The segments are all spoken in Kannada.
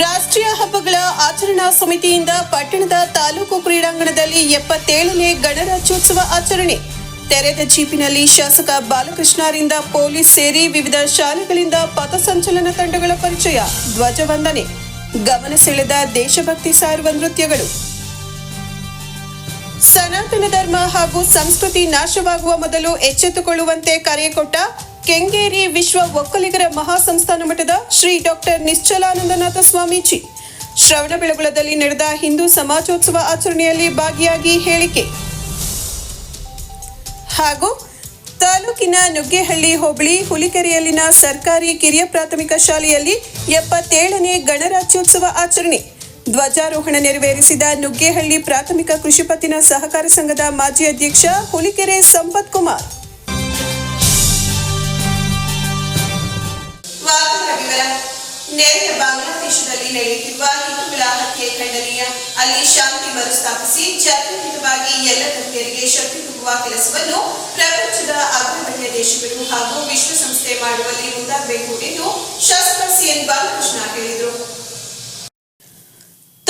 ರಾಷ್ಟ್ರೀಯ ಹಬ್ಬಗಳ ಆಚರಣಾ ಸಮಿತಿಯಿಂದ ಪಟ್ಟಣದ ತಾಲೂಕು ಕ್ರೀಡಾಂಗಣದಲ್ಲಿ ಎಪ್ಪತ್ತೇಳನೇ ಗಣರಾಜ್ಯೋತ್ಸವ ಆಚರಣೆ. ತೆರೆದ ಜೀಪಿನಲ್ಲಿ ಶಾಸಕ ಬಾಲಕೃಷ್ಣರಿಂದ ಪೊಲೀಸ್ ಸೇರಿ ವಿವಿಧ ಶಾಲೆಗಳಿಂದ ಪಥಸಂಚಲನ ತಂಡಗಳ ಪರಿಚಯ, ಧ್ವಜವಂದನೆ. ಗಮನ ಸೆಳೆದ ದೇಶಭಕ್ತಿ ಸಾರುವ ನೃತ್ಯಗಳು. ಸನಾತನ ಧರ್ಮ ಹಾಗೂ ಸಂಸ್ಕೃತಿ ನಾಶವಾಗುವ ಮೊದಲು ಎಚ್ಚೆತ್ತುಕೊಳ್ಳುವಂತೆ ಕರೆ ಕೊಟ್ಟ ಕೆಂಗೇರಿ ವಿಶ್ವ ಒಕ್ಕಲಿಗರ ಮಹಾಸಂಸ್ಥಾನ ಮಠದ ಶ್ರೀ ಡಾಕ್ಟರ್ ನಿಶ್ಚಲಾನಂದನಾಥ ಸ್ವಾಮೀಜಿ. ಶ್ರವಣಬೆಳಗೊಳದಲ್ಲಿ ನಡೆದ ಹಿಂದೂ ಸಮಾಜೋತ್ಸವ ಆಚರಣೆಯಲ್ಲಿ ಭಾಗಿಯಾಗಿ ಹೇಳಿಕೆ. ಹಾಗೂ ತಾಲೂಕಿನ ನುಗ್ಗೇಹಳ್ಳಿ ಹೋಬಳಿ ಹುಲಿಕೆರೆಯಲ್ಲಿನ ಸರ್ಕಾರಿ ಕಿರಿಯ ಪ್ರಾಥಮಿಕ ಶಾಲೆಯಲ್ಲಿ ಎಪ್ಪತ್ತೇಳನೇ ಗಣರಾಜ್ಯೋತ್ಸವ ಆಚರಣೆ. ಧ್ವಜಾರೋಹಣ ನೆರವೇರಿಸಿದ ನುಗ್ಗೇಹಳ್ಳಿ ಪ್ರಾಥಮಿಕ ಕೃಷಿ ಪತ್ತಿನ ಸಹಕಾರ ಸಂಘದ ಮಾಜಿ ಅಧ್ಯಕ್ಷ ಹುಲಿಕೆರೆ ಸಂಪತ್ ಕುಮಾರ್. ನೆರೆಯ ಬಾಂಗ್ಲಾದೇಶದಲ್ಲಿ ನಡೆಯುತ್ತಿರುವ ಹಿಂದೂಗಳ ಹತ್ಯೆ ಖಂಡನೀಯ. ಅಲ್ಲಿ ಶಾಂತಿ ಮರುಸ್ಥಾಪಿಸಿ ಜಾತ್ಯತೀತವಾಗಿ ಎಲ್ಲ ಧರ್ಮೀಯರಿಗೆ ಶಕ್ತಿ ತುಂಬುವ ಕೆಲಸವನ್ನು ಪ್ರಪಂಚದ ಅಗ್ರಗಣ್ಯ ದೇಶಗಳು ಹಾಗೂ ವಿಶ್ವಸಂಸ್ಥೆ ಮಾಡುವಲ್ಲಿ ಮುಂದಾಗಬೇಕು ಎಂದು ಶಾಸಕ ಸಿಎನ್ ಬಾಲಕೃಷ್ಣ ಹೇಳಿದರು.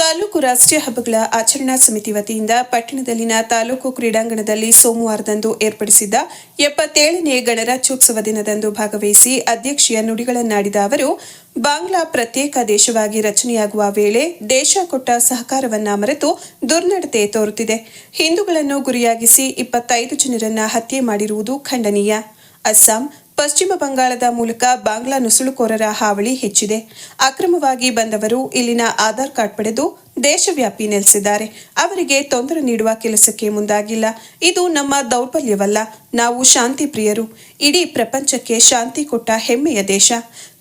ತಾಲೂಕು ರಾಷ್ಟ್ರೀಯ ಹಬ್ಬಗಳ ಆಚರಣಾ ಸಮಿತಿ ವತಿಯಿಂದ ಪಟ್ಟಣದಲ್ಲಿನ ತಾಲೂಕು ಕ್ರೀಡಾಂಗಣದಲ್ಲಿ ಸೋಮವಾರದಂದು ಏರ್ಪಡಿಸಿದ್ದ ಎಪ್ಪತ್ತೇಳನೇ ಗಣರಾಜ್ಯೋತ್ಸವ ದಿನದಂದು ಭಾಗವಹಿಸಿ ಅಧ್ಯಕ್ಷೀಯ ನುಡಿಗಳನ್ನಾಡಿದ ಅವರು, ಬಾಂಗ್ಲಾ ಪ್ರತ್ಯೇಕ ದೇಶವಾಗಿ ರಚನೆಯಾಗುವ ವೇಳೆ ದೇಶ ಕೊಟ್ಟ ಸಹಕಾರವನ್ನ ಮರೆತು ದುರ್ನಡತೆ ತೋರುತ್ತಿದೆ. ಹಿಂದೂಗಳನ್ನು ಗುರಿಯಾಗಿಸಿ ಇಪ್ಪತ್ತೈದು ಜನರನ್ನ ಹತ್ಯೆ ಮಾಡಿರುವುದು ಖಂಡನೀಯ. ಅಸ್ಸಾಂ ಪಶ್ಚಿಮ ಬಂಗಾಳದ ಮೂಲಕ ಬಾಂಗ್ಲಾ ನುಸುಳುಕೋರರ ಹಾವಳಿ ಹೆಚ್ಚಿದೆ. ಅಕ್ರಮವಾಗಿ ಬಂದವರು ಇಲ್ಲಿನ ಆಧಾರ್ ಕಾರ್ಡ್ ಪಡೆದು ದೇಶವ್ಯಾಪಿ ನೆಲೆಸಿದ್ದಾರೆ. ಅವರಿಗೆ ತೊಂದರೆ ನೀಡುವ ಕೆಲಸಕ್ಕೆ ಮುಂದಾಗಿಲ್ಲ. ಇದು ನಮ್ಮ ದೌರ್ಬಲ್ಯವಲ್ಲ. ನಾವು ಶಾಂತಿ ಪ್ರಿಯರು ಇಡೀ ಪ್ರಪಂಚಕ್ಕೆ ಶಾಂತಿ ಕೊಟ್ಟ ಹೆಮ್ಮೆಯ ದೇಶ.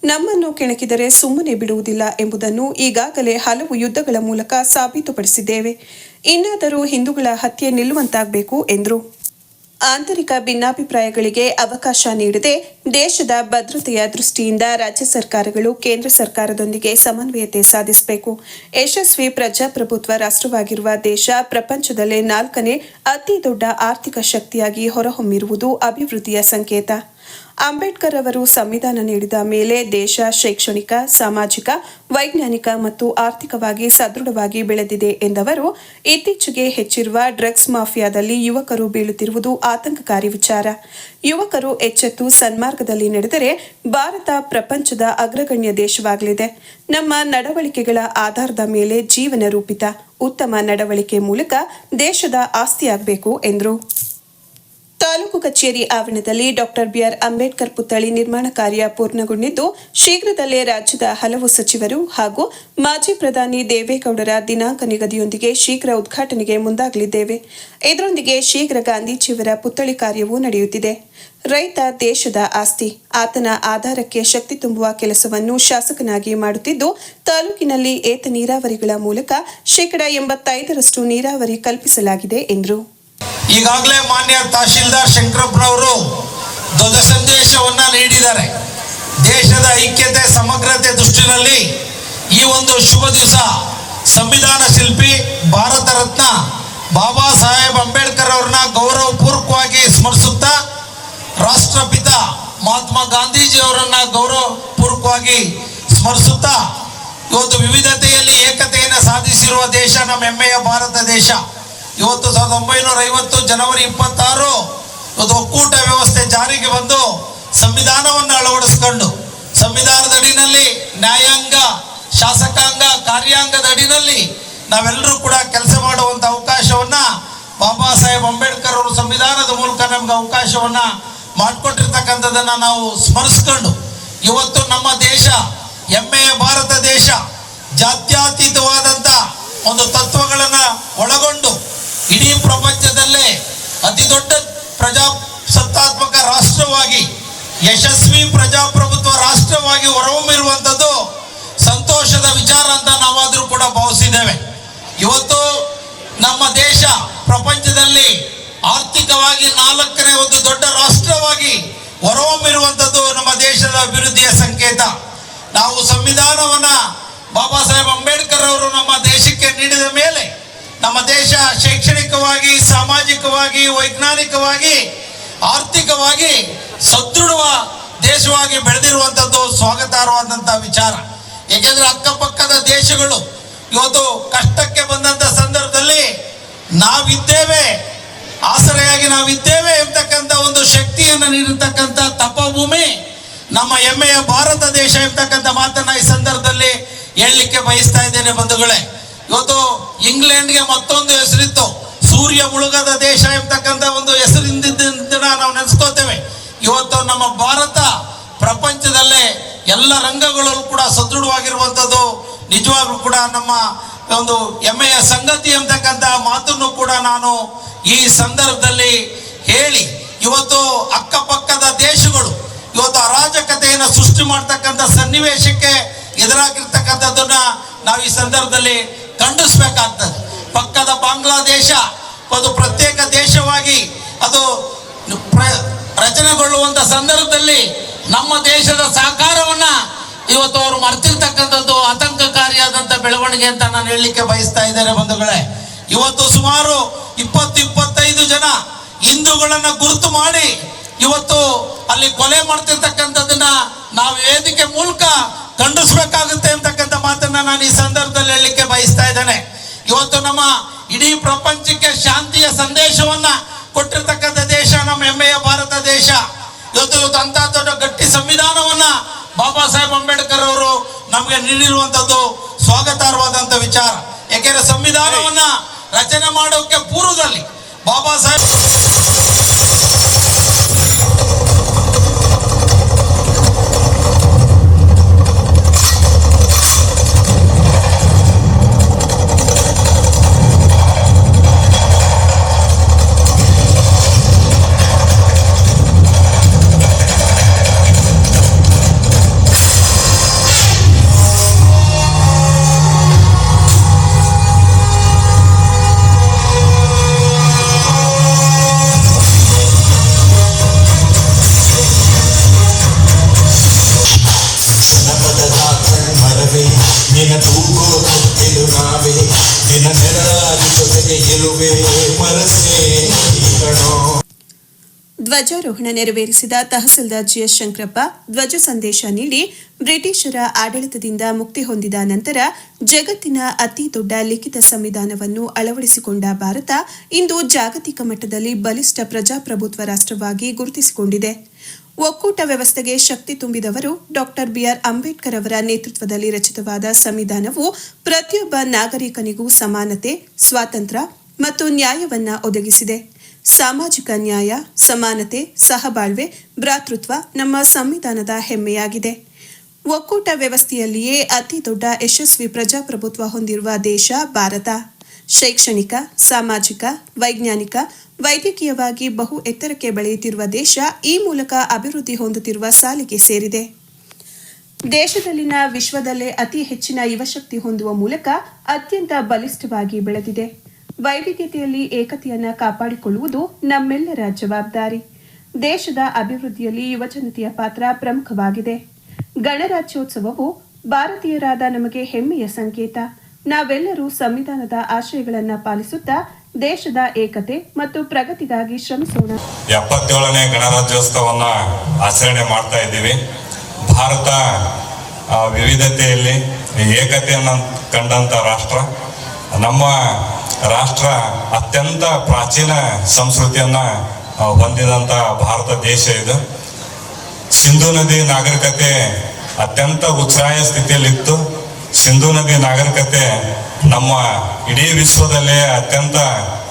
ನಮ್ಮನ್ನು ಕೆಣಕಿದರೆ ಸುಮ್ಮನೆ ಬಿಡುವುದಿಲ್ಲ ಎಂಬುದನ್ನು ಈಗಾಗಲೇ ಹಲವು ಯುದ್ಧಗಳ ಮೂಲಕ ಸಾಬೀತುಪಡಿಸಿದ್ದೇವೆ. ಇನ್ನಾದರೂ ಹಿಂದೂಗಳ ಹತ್ಯೆ ನಿಲ್ಲುವಂತಾಗಬೇಕು ಎಂದರು. ಆಂತರಿಕ ಭಿನ್ನಾಭಿಪ್ರಾಯಗಳಿಗೆ ಅವಕಾಶ ನೀಡದೆ ದೇಶದ ಭದ್ರತೆಯ ದೃಷ್ಟಿಯಿಂದ ರಾಜ್ಯ ಸರ್ಕಾರಗಳು ಕೇಂದ್ರ ಸರ್ಕಾರದೊಂದಿಗೆ ಸಮನ್ವಯತೆ ಸಾಧಿಸಬೇಕು. ಯಶಸ್ವಿ ಪ್ರಜಾಪ್ರಭುತ್ವ ರಾಷ್ಟ್ರವಾಗಿರುವ ದೇಶ ಪ್ರಪಂಚದಲ್ಲೇ ನಾಲ್ಕನೇ ಅತಿ ದೊಡ್ಡ ಆರ್ಥಿಕ ಶಕ್ತಿಯಾಗಿ ಹೊರಹೊಮ್ಮಿರುವುದು ಅಭಿವೃದ್ಧಿಯ ಸಂಕೇತ. ಅಂಬೇಡ್ಕರ್ ಅವರು ಸಂವಿಧಾನ ನೀಡಿದ ಮೇಲೆ ದೇಶ ಶೈಕ್ಷಣಿಕ, ಸಾಮಾಜಿಕ, ವೈಜ್ಞಾನಿಕ ಮತ್ತು ಆರ್ಥಿಕವಾಗಿ ಸದೃಢವಾಗಿ ಬೆಳೆದಿದೆ ಎಂದವರು, ಇತ್ತೀಚೆಗೆ ಹೆಚ್ಚಿರುವ ಡ್ರಗ್ಸ್ ಮಾಫಿಯಾದಲ್ಲಿ ಯುವಕರು ಬೀಳುತ್ತಿರುವುದು ಆತಂಕಕಾರಿ ವಿಚಾರ. ಯುವಕರು ಎಚ್ಚೆತ್ತು ಸನ್ಮಾರ್ಗದಲ್ಲಿ ನಡೆದರೆ ಭಾರತ ಪ್ರಪಂಚದ ಅಗ್ರಗಣ್ಯ ದೇಶವಾಗಲಿದೆ. ನಮ್ಮ ನಡವಳಿಕೆಗಳ ಆಧಾರದ ಮೇಲೆ ಜೀವನ ರೂಪಿತ, ಉತ್ತಮ ನಡವಳಿಕೆ ಮೂಲಕ ದೇಶದ ಆಸ್ತಿಯಾಗಬೇಕು, ಎಂದರು. ತಾಲೂಕು ಕಚೇರಿ ಆವರಣದಲ್ಲಿ ಡಾಕ್ಟರ್ ಬಿಆರ್ ಅಂಬೇಡ್ಕರ್ ಪುತ್ಥಳಿ ನಿರ್ಮಾಣ ಕಾರ್ಯ ಪೂರ್ಣಗೊಂಡಿದ್ದು, ಶೀಘ್ರದಲ್ಲೇ ರಾಜ್ಯದ ಹಲವು ಸಚಿವರು ಹಾಗೂ ಮಾಜಿ ಪ್ರಧಾನಿ ದೇವೇಗೌಡರ ದಿನಾಂಕ ನಿಗದಿಯೊಂದಿಗೆ ಶೀಘ್ರ ಉದ್ಘಾಟನೆಗೆ ಮುಂದಾಗಲಿದ್ದೇವೆ. ಇದರೊಂದಿಗೆ ಶೀಘ್ರ ಗಾಂಧೀಜಿಯವರ ಪುತ್ಥಳಿ ಕಾರ್ಯವೂ ನಡೆಯುತ್ತಿದೆ. ರೈತ ದೇಶದ ಆಸ್ತಿ, ಆತನ ಆಧಾರಕ್ಕೆ ಶಕ್ತಿ ತುಂಬುವ ಕೆಲಸವನ್ನು ಶಾಸಕನಾಗಿ ಮಾಡುತ್ತಿದ್ದು, ತಾಲೂಕಿನಲ್ಲಿ ಏತ ನೀರಾವರಿಗಳ ಮೂಲಕ ಶೇಕಡ ಎಂಬತ್ತೈದರಷ್ಟು ನೀರಾವರಿ ಕಲ್ಪಿಸಲಾಗಿದೆ ಎಂದರು. ಈಗಾಗಲೇ ಮಾನ್ಯ ತಹಶೀಲ್ದಾರ್ ಶಂಕರಪ್ಪನವರು ಧ್ವಜ ಸಂದೇಶವನ್ನ ನೀಡಿದ್ದಾರೆ. ದೇಶದ ಐಕ್ಯತೆ, ಸಮಗ್ರತೆ ದೃಷ್ಟಿನಲ್ಲಿ ಈ ಒಂದು ಶುಭ ದಿವಸ ಸಂವಿಧಾನ ಶಿಲ್ಪಿ ಭಾರತ ರತ್ನ ಬಾಬಾ ಸಾಹೇಬ್ ಅಂಬೇಡ್ಕರ್ ಅವ್ರನ್ನ ಗೌರವಪೂರ್ವಕವಾಗಿ ಸ್ಮರಿಸುತ್ತಾ ರಾಷ್ಟ್ರಪಿತ ಮಹಾತ್ಮ ಗಾಂಧೀಜಿ ಅವರನ್ನ ಗೌರವಪೂರ್ವಕವಾಗಿ ಸ್ಮರಿಸುತ್ತಾ ಇವತ್ತು ವಿವಿಧತೆಯಲ್ಲಿ ಏಕತೆಯನ್ನು ಸಾಧಿಸಿರುವ ದೇಶ, ನಮ್ಮ ಹೆಮ್ಮೆಯ ಭಾರತ ದೇಶ. ಇವತ್ತು ಸಾವಿರದ ಒಂಬೈನೂರ ಐವತ್ತು ಜನವರಿ ಇಪ್ಪತ್ತಾರು ಇವತ್ತು ಒಕ್ಕೂಟ ವ್ಯವಸ್ಥೆ ಜಾರಿಗೆ ಬಂದು ಸಂವಿಧಾನವನ್ನು ಅಳವಡಿಸ್ಕೊಂಡು, ಸಂವಿಧಾನದ ಅಡಿನಲ್ಲಿ ನ್ಯಾಯಾಂಗ, ಶಾಸಕಾಂಗ, ಕಾರ್ಯಾಂಗದ ಅಡಿನಲ್ಲಿ ನಾವೆಲ್ಲರೂ ಕೂಡ ಕೆಲಸ ಮಾಡುವಂತ ಅವಕಾಶವನ್ನ ಬಾಬಾ ಸಾಹೇಬ್ ಅಂಬೇಡ್ಕರ್ ಅವರು ಸಂವಿಧಾನದ ಮೂಲಕ ನಮ್ಗೆ ಅವಕಾಶವನ್ನ ಮಾಡಿಕೊಟ್ಟಿರ್ತಕ್ಕಂಥದ್ದನ್ನು ನಾವು ಸ್ಮರಿಸ್ಕೊಂಡು, ಇವತ್ತು ನಮ್ಮ ದೇಶ, ಹೆಮ್ಮೆಯ ಭಾರತ ದೇಶ ಜಾತ್ಯಾತೀತವಾದಂಥ ಒಂದು ತತ್ವಗಳನ್ನ ಒಳಗೊಂಡು ಇಡೀ ಪ್ರಪಂಚದಲ್ಲೇ ಅತಿ ದೊಡ್ಡ ಪ್ರಜಾಸತ್ತಾತ್ಮಕ ರಾಷ್ಟ್ರವಾಗಿ, ಯಶಸ್ವಿ ಪ್ರಜಾಪ್ರಭುತ್ವ ರಾಷ್ಟ್ರವಾಗಿ ಹೊರಹೊಮ್ಮಿರುವಂಥದ್ದು ಸಂತೋಷದ ವಿಚಾರ ಅಂತ ನಾವಾದರೂ ಕೂಡ ಭಾವಿಸಿದ್ದೇವೆ. ಇವತ್ತು ನಮ್ಮ ದೇಶ ಪ್ರಪಂಚದಲ್ಲಿ ಆರ್ಥಿಕವಾಗಿ ನಾಲ್ಕನೇ ಒಂದು ದೊಡ್ಡ ರಾಷ್ಟ್ರವಾಗಿ ಹೊರಹೊಮ್ಮಿರುವಂಥದ್ದು ನಮ್ಮ ದೇಶದ ಅಭಿವೃದ್ಧಿಯ ಸಂಕೇತ. ನಾವು ಸಂವಿಧಾನವನ್ನ ಬಾಬಾ ಸಾಹೇಬ್ ಅಂಬೇಡ್ಕರ್ ಅವರು ನಮ್ಮ ದೇಶಕ್ಕೆ ನೀಡಿದ ಮೇಲೆ ನಮ್ಮ ದೇಶ ಶೈಕ್ಷಣಿಕವಾಗಿ, ಸಾಮಾಜಿಕವಾಗಿ, ವೈಜ್ಞಾನಿಕವಾಗಿ, ಆರ್ಥಿಕವಾಗಿ ಸದೃಢವ ದೇಶವಾಗಿ ಬೆಳೆದಿರುವಂಥದ್ದು ಸ್ವಾಗತಾರ್ಹವಾದಂಥ ವಿಚಾರ. ಏಕೆಂದರೆ ಅಕ್ಕಪಕ್ಕದ ದೇಶಗಳು ಇವತ್ತು ಕಷ್ಟಕ್ಕೆ ಬಂದಂಥ ಸಂದರ್ಭದಲ್ಲಿ ನಾವಿದ್ದೇವೆ, ಆಸರೆಯಾಗಿ ನಾವಿದ್ದೇವೆ ಎಂಬತಕ್ಕಂಥ ಒಂದು ಶಕ್ತಿಯನ್ನು ನೀಡಿರ್ತಕ್ಕಂಥ ತಪಭೂಮಿ ನಮ್ಮ ಹೆಮ್ಮೆಯ ಭಾರತ ದೇಶ ಎಂಬತಕ್ಕಂಥ ಮಾತನ್ನ ಈ ಸಂದರ್ಭದಲ್ಲಿ ಹೇಳಲಿಕ್ಕೆ ಬಯಸ್ತಾ ಇದ್ದೇನೆ ಬಂಧುಗಳೇ. ಇವತ್ತು ಇಂಗ್ಲೆಂಡ್ಗೆ ಮತ್ತೊಂದು ಹೆಸರಿತ್ತು. ಸೂರ್ಯ ಮುಳುಗದ ದೇಶ ಎಂಬತಕ್ಕಂಥ ಒಂದು ಹೆಸರಿಂದ ನಾವು ನೆನೆಸ್ಕೋತೇವೆ ಇವತ್ತು ನಮ್ಮ ಭಾರತ ಪ್ರಪಂಚದಲ್ಲೇ ಎಲ್ಲ ರಂಗಗಳಲ್ಲೂ ಕೂಡ ಸದೃಢವಾಗಿರುವಂಥದ್ದು. ನಿಜವಾಗ್ಲೂ ಕೂಡ ನಮ್ಮ ಒಂದು ಹೆಮ್ಮೆಯ ಸಂಗತಿ ಎಂಬತಕ್ಕಂಥ ಮಾತನ್ನು ಕೂಡ ನಾನು ಈ ಸಂದರ್ಭದಲ್ಲಿ ಹೇಳಿ, ಇವತ್ತು ಅಕ್ಕಪಕ್ಕದ ದೇಶಗಳು, ಇವತ್ತು ಅರಾಜಕತೆಯನ್ನು ಸೃಷ್ಟಿ ಮಾಡ್ತಕ್ಕಂಥ ಸನ್ನಿವೇಶಕ್ಕೆ ಎದುರಾಗಿರ್ತಕ್ಕಂಥದ್ದನ್ನ ನಾವು ಈ ಸಂದರ್ಭದಲ್ಲಿ ಖಂಡಿಸ್ಬೇಕಾಗ್ತದೆ. ಪಕ್ಕದ ಬಾಂಗ್ಲಾದೇಶ ಒಂದು ಪ್ರತ್ಯೇಕ ದೇಶವಾಗಿ ಅದು ರಚನೆಗೊಳ್ಳುವಂಥ ರಚನೆಗೊಳ್ಳುವಂತ ಸಂದರ್ಭದಲ್ಲಿ ನಮ್ಮ ದೇಶದ ಸಹಕಾರವನ್ನ ಇವತ್ತು ಅವರು ಮರ್ತಿರ್ತಕ್ಕಂಥದ್ದು ಆತಂಕಕಾರಿಯಾದಂಥ ಬೆಳವಣಿಗೆ ಅಂತ ನಾನು ಹೇಳಲಿಕ್ಕೆ ಬಯಸ್ತಾ ಇದ್ದೇನೆ ಬಂಧುಗಳೇ. ಇವತ್ತು ಸುಮಾರು ಇಪ್ಪತ್ತು ಇಪ್ಪತ್ತೈದು ಜನ ಹಿಂದೂಗಳನ್ನ ಗುರುತು ಮಾಡಿ ಇವತ್ತು ಅಲ್ಲಿ ಕೊಲೆ ಮಾಡ್ತಿರ್ತಕ್ಕಂಥದ್ದನ್ನ ನಾವು ವೇದಿಕೆ ಮೂಲಕ ಖಂಡಿಸ್ಬೇಕಾಗುತ್ತೆ ಅಂತಕ್ಕಂಥ ಮಾತನ್ನ ನಾನು ಈ ಸಂದರ್ಭದಲ್ಲಿ ಹೇಳಲಿಕ್ಕೆ ಬಯಸ್ತಾ ಇದ್ದೇನೆ. ಇವತ್ತು ನಮ್ಮ ಇಡೀ ಪ್ರಪಂಚಕ್ಕೆ ಶಾಂತಿಯ ಸಂದೇಶವನ್ನ ಕೊಟ್ಟಿರ್ತಕ್ಕಂಥ ದೇಶ, ನಮ್ಮ ಹೆಮ್ಮೆಯ ಭಾರತ ದೇಶ. ಇವತ್ತು ಅಂತ ದೊಡ್ಡ ಗಟ್ಟಿ ಸಂವಿಧಾನವನ್ನ ಬಾಬಾ ಸಾಹೇಬ್ ಅಂಬೇಡ್ಕರ್ ಅವರು ನಮಗೆ ನೀಡಿರುವಂತದ್ದು ಸ್ವಾಗತಾರ್ಹವಾದಂತ ವಿಚಾರ. ಯಾಕೆಂದ್ರೆ ಸಂವಿಧಾನವನ್ನ ರಚನೆ ಮಾಡೋಕೆ ಪೂರ್ವದಲ್ಲಿ ಬಾಬಾ ಸಾಹೇಬ್ ಧ್ವಜಾರೋಹಣ ನೆರವೇರಿಸಿದ ತಹಸೀಲ್ದಾರ್ ಜಿಎಸ್ ಶಂಕರಪ್ಪ ಧ್ವಜ ಸಂದೇಶ ನೀಡಿ ಬ್ರಿಟಿಷರ ಆಡಳಿತದಿಂದ ಮುಕ್ತಿ ಹೊಂದಿದ ನಂತರ ಜಗತ್ತಿನ ಅತಿ ದೊಡ್ಡ ಲಿಖಿತ ಸಂವಿಧಾನವನ್ನು ಅಳವಡಿಸಿಕೊಂಡ ಭಾರತ ಇಂದು ಜಾಗತಿಕ ಮಟ್ಟದಲ್ಲಿ ಬಲಿಷ್ಠ ಪ್ರಜಾಪ್ರಭುತ್ವ ರಾಷ್ಟ್ರವಾಗಿ ಗುರುತಿಸಿಕೊಂಡಿದೆ. ಒಕ್ಕೂಟ ವ್ಯವಸ್ಥೆಗೆ ಶಕ್ತಿ ತುಂಬಿದವರು ಡಾಕ್ಟರ್ ಬಿಆರ್ ಅಂಬೇಡ್ಕರ್ ಅವರ ನೇತೃತ್ವದಲ್ಲಿ ರಚಿತವಾದ ಸಂವಿಧಾನವು ಪ್ರತಿಯೊಬ್ಬ ನಾಗರಿಕನಿಗೂ ಸಮಾನತೆ, ಸ್ವಾತಂತ್ರ್ಯ ಮತ್ತು ನ್ಯಾಯವನ್ನ ಒದಗಿಸಿದೆ. ಸಾಮಾಜಿಕ ನ್ಯಾಯ, ಸಮಾನತೆ, ಸಹಬಾಳ್ವೆ, ಭ್ರಾತೃತ್ವ ನಮ್ಮ ಸಂವಿಧಾನದ ಹೆಮ್ಮೆಯಾಗಿದೆ. ಒಕ್ಕೂಟ ವ್ಯವಸ್ಥೆಯಲ್ಲಿಯೇ ಅತಿ ದೊಡ್ಡ ಯಶಸ್ವಿ ಪ್ರಜಾಪ್ರಭುತ್ವ ಹೊಂದಿರುವ ದೇಶ ಭಾರತ. ಶೈಕ್ಷಣಿಕ, ಸಾಮಾಜಿಕ, ವೈಜ್ಞಾನಿಕ, ವೈದ್ಯಕೀಯವಾಗಿ ಬಹು ಎತ್ತರಕ್ಕೆ ಬೆಳೆಯುತ್ತಿರುವ ದೇಶ ಈ ಮೂಲಕ ಅಭಿವೃದ್ಧಿ ಹೊಂದುತ್ತಿರುವ ಸಾಲಿಗೆ ಸೇರಿದೆ. ದೇಶದಲ್ಲಿನ ವಿಶ್ವದಲ್ಲೇ ಅತಿ ಹೆಚ್ಚಿನ ಯುವಶಕ್ತಿ ಹೊಂದುವ ಮೂಲಕ ಅತ್ಯಂತ ಬಲಿಷ್ಠವಾಗಿ ಬೆಳೆದಿದೆ. ವೈವಿಧ್ಯತೆಯಲ್ಲಿ ಏಕತೆಯನ್ನು ಕಾಪಾಡಿಕೊಳ್ಳುವುದು ನಮ್ಮೆಲ್ಲರ ಜವಾಬ್ದಾರಿ. ದೇಶದ ಅಭಿವೃದ್ಧಿಯಲ್ಲಿ ಯುವಜನತೆಯ ಪಾತ್ರ ಪ್ರಮುಖವಾಗಿದೆ. ಗಣರಾಜ್ಯೋತ್ಸವವು ಭಾರತೀಯರಾದ ನಮಗೆ ಹೆಮ್ಮೆಯ ಸಂಕೇತ. ನಾವೆಲ್ಲರೂ ಸಂವಿಧಾನದ ಆಶಯಗಳನ್ನು ಪಾಲಿಸುತ್ತಾ ದೇಶದ ಏಕತೆ ಮತ್ತು ಪ್ರಗತಿಗಾಗಿ ಶ್ರಮಿಸೋಣ. ಎಪ್ಪತ್ತೇಳನೇ ಗಣರಾಜ್ಯೋತ್ಸವನ್ನ ಆಚರಣೆ ಮಾಡ್ತಾ ಇದ್ದೀವಿ. ಭಾರತ ವಿವಿಧತೆಯಲ್ಲಿ ಏಕತೆಯನ್ನು ಕಂಡಂತ ರಾಷ್ಟ್ರ. ನಮ್ಮ ರಾಷ್ಟ್ರ ಅತ್ಯಂತ ಪ್ರಾಚೀನ ಸಂಸ್ಕೃತಿಯನ್ನ ಹೊಂದಿದಂಥ ಭಾರತ ದೇಶ ಇದು. ಸಿಂಧು ನದಿ ನಾಗರಿಕತೆ ಅತ್ಯಂತ ಉತ್ಸಾಹ ಸ್ಥಿತಿಯಲ್ಲಿತ್ತು. ಸಿಂಧು ನದಿ ನಾಗರಿಕತೆ ನಮ್ಮ ಇಡೀ ವಿಶ್ವದಲ್ಲೇ ಅತ್ಯಂತ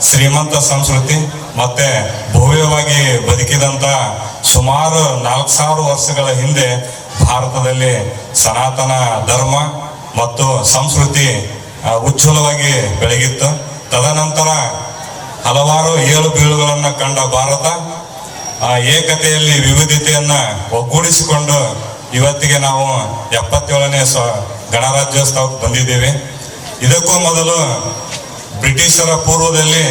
ಶ್ರೀಮಂತ ಸಂಸ್ಕೃತಿ, ಮತ್ತೆ ಭವ್ಯವಾಗಿ ಬದುಕಿದಂಥ ಸುಮಾರು ನಾಲ್ಕು ಸಾವಿರ ವರ್ಷಗಳ ಹಿಂದೆ ಭಾರತದಲ್ಲಿ ಸನಾತನ ಧರ್ಮ ಮತ್ತು ಸಂಸ್ಕೃತಿ ಉಜ್ವಲವಾಗಿ ಬೆಳಗಿತ್ತು ತದನಂತರ ಹಲವಾರು ಏಳು ಬೀಳುಗಳನ್ನು ಕಂಡ ಭಾರತ ಆ ಏಕತೆಯಲ್ಲಿ ವಿವಿಧತೆಯನ್ನ ಒಗ್ಗೂಡಿಸಿಕೊಂಡು ಇವತ್ತಿಗೆ ನಾವು ಎಪ್ಪತ್ತೇಳನೇ ಸ್ವ ಗಣರಾಜ್ಯೋತ್ಸವಕ್ಕೆ ಬಂದಿದ್ದೇವೆ. ಇದಕ್ಕೂ ಮೊದಲು ಬ್ರಿಟಿಷರ ಪೂರ್ವದಲ್ಲಿ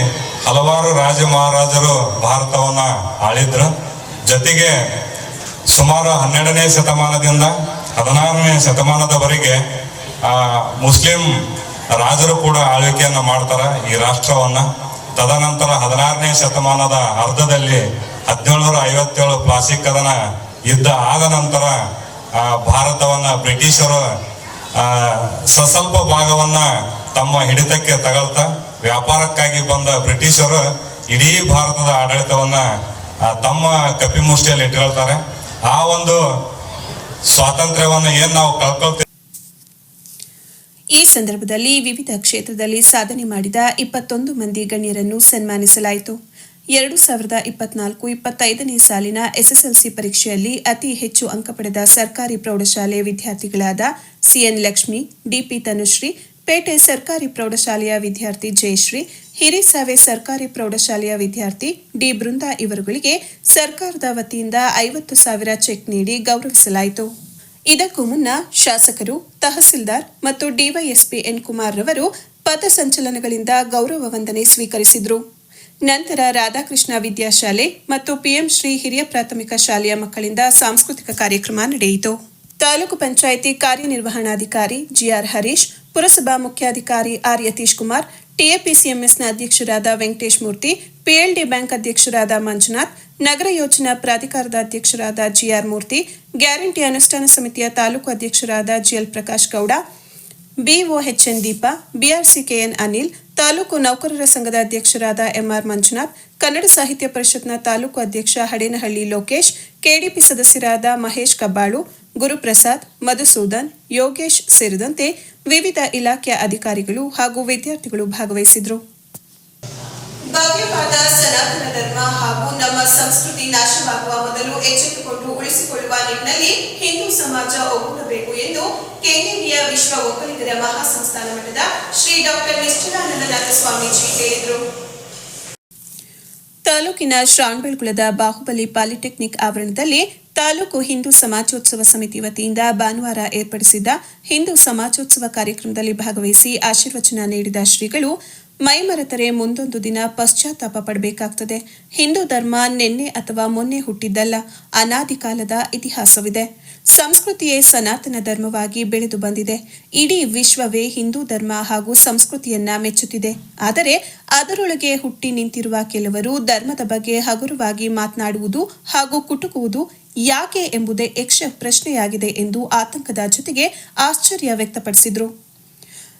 ಹಲವಾರು ರಾಜ ಮಹಾರಾಜರು ಭಾರತವನ್ನ ಆಳಿದ್ರು. ಜೊತೆಗೆ ಸುಮಾರು ಹನ್ನೆರಡನೇ ಶತಮಾನದಿಂದ ಹದಿನಾರನೇ ಶತಮಾನದವರೆಗೆ ಮುಸ್ಲಿಂ ರಾಜರು ಕೂಡ ಆಳ್ವಿಕೆಯನ್ನ ಮಾಡ್ತಾರ. ಈ ರಾಷ್ಟ್ರವನ್ನ ತದನಂತರ ಹದಿನಾರನೇ ಶತಮಾನದ ಅರ್ಧದಲ್ಲಿ ಹದಿನೇಳುನೂರ ಐವತ್ತೇಳು ಪ್ಲಾಸ್ಟಿಕ್ ಕದನ ಯುದ್ಧ ಆದ ನಂತರ ಭಾರತವನ್ನ ಬ್ರಿಟಿಷರು ಸಸ್ವಲ್ಪ ಭಾಗವನ್ನ ತಮ್ಮ ಹಿಡಿತಕ್ಕೆ ತಗಳ್ತಾ ವ್ಯಾಪಾರಕ್ಕಾಗಿ ಬಂದ ಬ್ರಿಟಿಷರು ಇಡೀ ಭಾರತದ ಆಡಳಿತವನ್ನ ತಮ್ಮ ಕಪಿಮುಷ್ಟಿಯಲ್ಲಿ ಇಟ್ಕೊಳ್ತಾರೆ. ಆ ಒಂದು ಸ್ವಾತಂತ್ರ್ಯವನ್ನು ಏನ್ ನಾವು ಕಳ್ಕೊಳ್ತೀವಿ ಈ ಸಂದರ್ಭದಲ್ಲಿ ವಿವಿಧ ಕ್ಷೇತ್ರದಲ್ಲಿ ಸಾಧನೆ ಮಾಡಿದ ಇಪ್ಪತ್ತೊಂದು ಮಂದಿ ಗಣ್ಯರನ್ನು ಸನ್ಮಾನಿಸಲಾಯಿತು. ಎರಡು ಸಾವಿರದ ಇಪ್ಪತ್ನಾಲ್ಕು ಇಪ್ಪತ್ತೈದನೇ ಸಾಲಿನ ಎಸ್ಎಸ್ಎಲ್ಸಿ ಪರೀಕ್ಷೆಯಲ್ಲಿ ಅತಿ ಹೆಚ್ಚು ಅಂಕ ಪಡೆದ ಸರ್ಕಾರಿ ಪ್ರೌಢಶಾಲೆ ವಿದ್ಯಾರ್ಥಿಗಳಾದ C N Lakshmi, D P Tanushree, ಪೇಟೆ ಸರ್ಕಾರಿ ಪ್ರೌಢಶಾಲೆಯ ವಿದ್ಯಾರ್ಥಿ ಜಯಶ್ರೀ, ಹಿರಿಸಾವೆ ಸರ್ಕಾರಿ ಪ್ರೌಢಶಾಲೆಯ ವಿದ್ಯಾರ್ಥಿ ಡಿ. ಬೃಂದಾ ಇವರುಗಳಿಗೆ ಸರ್ಕಾರದ ವತಿಯಿಂದ ಐವತ್ತು ಸಾವಿರ ಚೆಕ್ ನೀಡಿ ಗೌರವಿಸಲಾಯಿತು. ಇದಕ್ಕೂ ಮುನ್ನ ಶಾಸಕರು, ತಹಸೀಲ್ದಾರ್ ಮತ್ತು ಡಿವೈಎಸ್ಪಿ ಎನ್ ಕುಮಾರ್ ರವರು ಪಥಸಂಚಲನಗಳಿಂದ ಗೌರವ ವಂದನೆ ಸ್ವೀಕರಿಸಿದರು. ನಂತರ ರಾಧಾಕೃಷ್ಣ ವಿದ್ಯಾಶಾಲೆ ಮತ್ತು ಪಿಎಂ ಶ್ರೀ ಹಿರಿಯ ಪ್ರಾಥಮಿಕ ಶಾಲೆಯ ಮಕ್ಕಳಿಂದ ಸಾಂಸ್ಕೃತಿಕ ಕಾರ್ಯಕ್ರಮ ನಡೆಯಿತು. ತಾಲೂಕು ಪಂಚಾಯಿತಿ ಕಾರ್ಯನಿರ್ವಹಣಾಧಿಕಾರಿ ಜಿಆರ್ ಹರೀಶ್, ಪುರಸಭಾ ಮುಖ್ಯಾಧಿಕಾರಿ ಆರ್ ಯತೀಶ್ ಕುಮಾರ್ ಟಿಎಪಿಸಿಎಂಎಸ್ನ ಅಧ್ಯಕ್ಷರಾದ ವೆಂಕಟೇಶ್ ಮೂರ್ತಿ, ಪಿಎಲ್ಡಿ ಬ್ಯಾಂಕ್ ಅಧ್ಯಕ್ಷರಾದ ಮಂಜುನಾಥ್, ನಗರ ಯೋಜನಾ ಪ್ರಾಧಿಕಾರದ ಅಧ್ಯಕ್ಷರಾದ ಜಿಆರ್ ಮೂರ್ತಿ, ಗ್ಯಾರಂಟಿ ಅನುಷ್ಠಾನ ಸಮಿತಿಯ ತಾಲೂಕು ಅಧ್ಯಕ್ಷರಾದ G L Prakash Gowda, B O H N Deepa, B R C K N Anil, taluk ನೌಕರರ ಸಂಘದ ಅಧ್ಯಕ್ಷರಾದ ಎಂಆರ್ ಮಂಜುನಾಥ್, ಕನ್ನಡ ಸಾಹಿತ್ಯ ಪರಿಷತ್ನ ತಾಲೂಕು ಅಧ್ಯಕ್ಷ ಹಡೇನಹಳ್ಳಿ ಲೋಕೇಶ್, ಕೆಡಿಪಿ ಸದಸ್ಯರಾದ ಮಹೇಶ್ ಕಬ್ಬಾಳು, ಗುರುಪ್ರಸಾದ್, ಮಧುಸೂದನ್, ಯೋಗೇಶ್ ಸೇರಿದಂತೆ ವಿವಿಧ ಇಲಾಖೆಯ ಅಧಿಕಾರಿಗಳು ಹಾಗೂ ವಿದ್ಯಾರ್ಥಿಗಳು ಭಾಗವಹಿಸಿದ್ರು. ಭವ್ಯವಾದ ಸನಾತನ ಧರ್ಮ ಹಾಗೂ ನಮ್ಮ ಸಂಸ್ಕೃತಿ ನಾಶವಾಗುವ ಮೊದಲು ಎಚ್ಚೆತ್ತುಕೊಂಡು ಉಳಿಸಿಕೊಳ್ಳುವ ನಿಟ್ಟಿನಲ್ಲಿ ಹಿಂದೂ ಸಮಾಜ ಒಗ್ಗೂಡಬೇಕು ಎಂದು ಇಂಡಿಯಾ ವಿಶ್ವ ಒಕ್ಕಲಿಗರ ಮಹಾಸಂಸ್ಥಾನ ಮಠದ ಶ್ರೀ ಡಾಕ್ಟರ್ ನಿಶ್ಚಲಾನಂದನಾಥ ಸ್ವಾಮೀಜಿ ಹೇಳಿದರು. ತಾಲೂಕಿನ ಶ್ರಾವಣಬೆಳಗುಳದ ಬಾಹುಬಲಿ ಪಾಲಿಟೆಕ್ನಿಕ್ ಆವರಣದಲ್ಲಿ ತಾಲೂಕು ಹಿಂದೂ ಸಮಾಜೋತ್ಸವ ಸಮಿತಿ ವತಿಯಿಂದ ಭಾನುವಾರ ಏರ್ಪಡಿಸಿದ್ದ ಹಿಂದೂ ಸಮಾಜೋತ್ಸವ ಕಾರ್ಯಕ್ರಮದಲ್ಲಿ ಭಾಗವಹಿಸಿ ಆಶೀರ್ವಚನ ನೀಡಿದ ಶ್ರೀಗಳು ಮೈಮರೆತರೆ ಮುಂದೊಂದು ದಿನ ಪಶ್ಚಾತ್ತಾಪ ಪಡಬೇಕಾಗ್ತದೆ. ಹಿಂದೂ ಧರ್ಮ ನಿನ್ನೆ ಅಥವಾ ಮೊನ್ನೆ ಹುಟ್ಟಿದ್ದಲ್ಲ. ಅನಾದಿ ಕಾಲದ ಇತಿಹಾಸವಿದೆ. ಸಂಸ್ಕೃತಿಯೇ ಸನಾತನ ಧರ್ಮವಾಗಿ ಬೆಳೆದು ಬಂದಿದೆ. ಇಡೀ ವಿಶ್ವವೇ ಹಿಂದೂ ಧರ್ಮ ಹಾಗೂ ಸಂಸ್ಕೃತಿಯನ್ನ ಮೆಚ್ಚುತ್ತಿದೆ. ಆದರೆ ಅದರೊಳಗೆ ಹುಟ್ಟಿ ನಿಂತಿರುವ ಕೆಲವರು ಧರ್ಮದ ಬಗ್ಗೆ ಹಗುರವಾಗಿ ಮಾತನಾಡುವುದು ಹಾಗೂ ಕುಟುಕುವುದು ಯಾಕೆ ಎಂಬುದೇ ಯಕ್ಷ ಪ್ರಶ್ನೆಯಾಗಿದೆ ಎಂದು ಆತಂಕದ ಜೊತೆಗೆ ಆಶ್ಚರ್ಯ ವ್ಯಕ್ತಪಡಿಸಿದರು.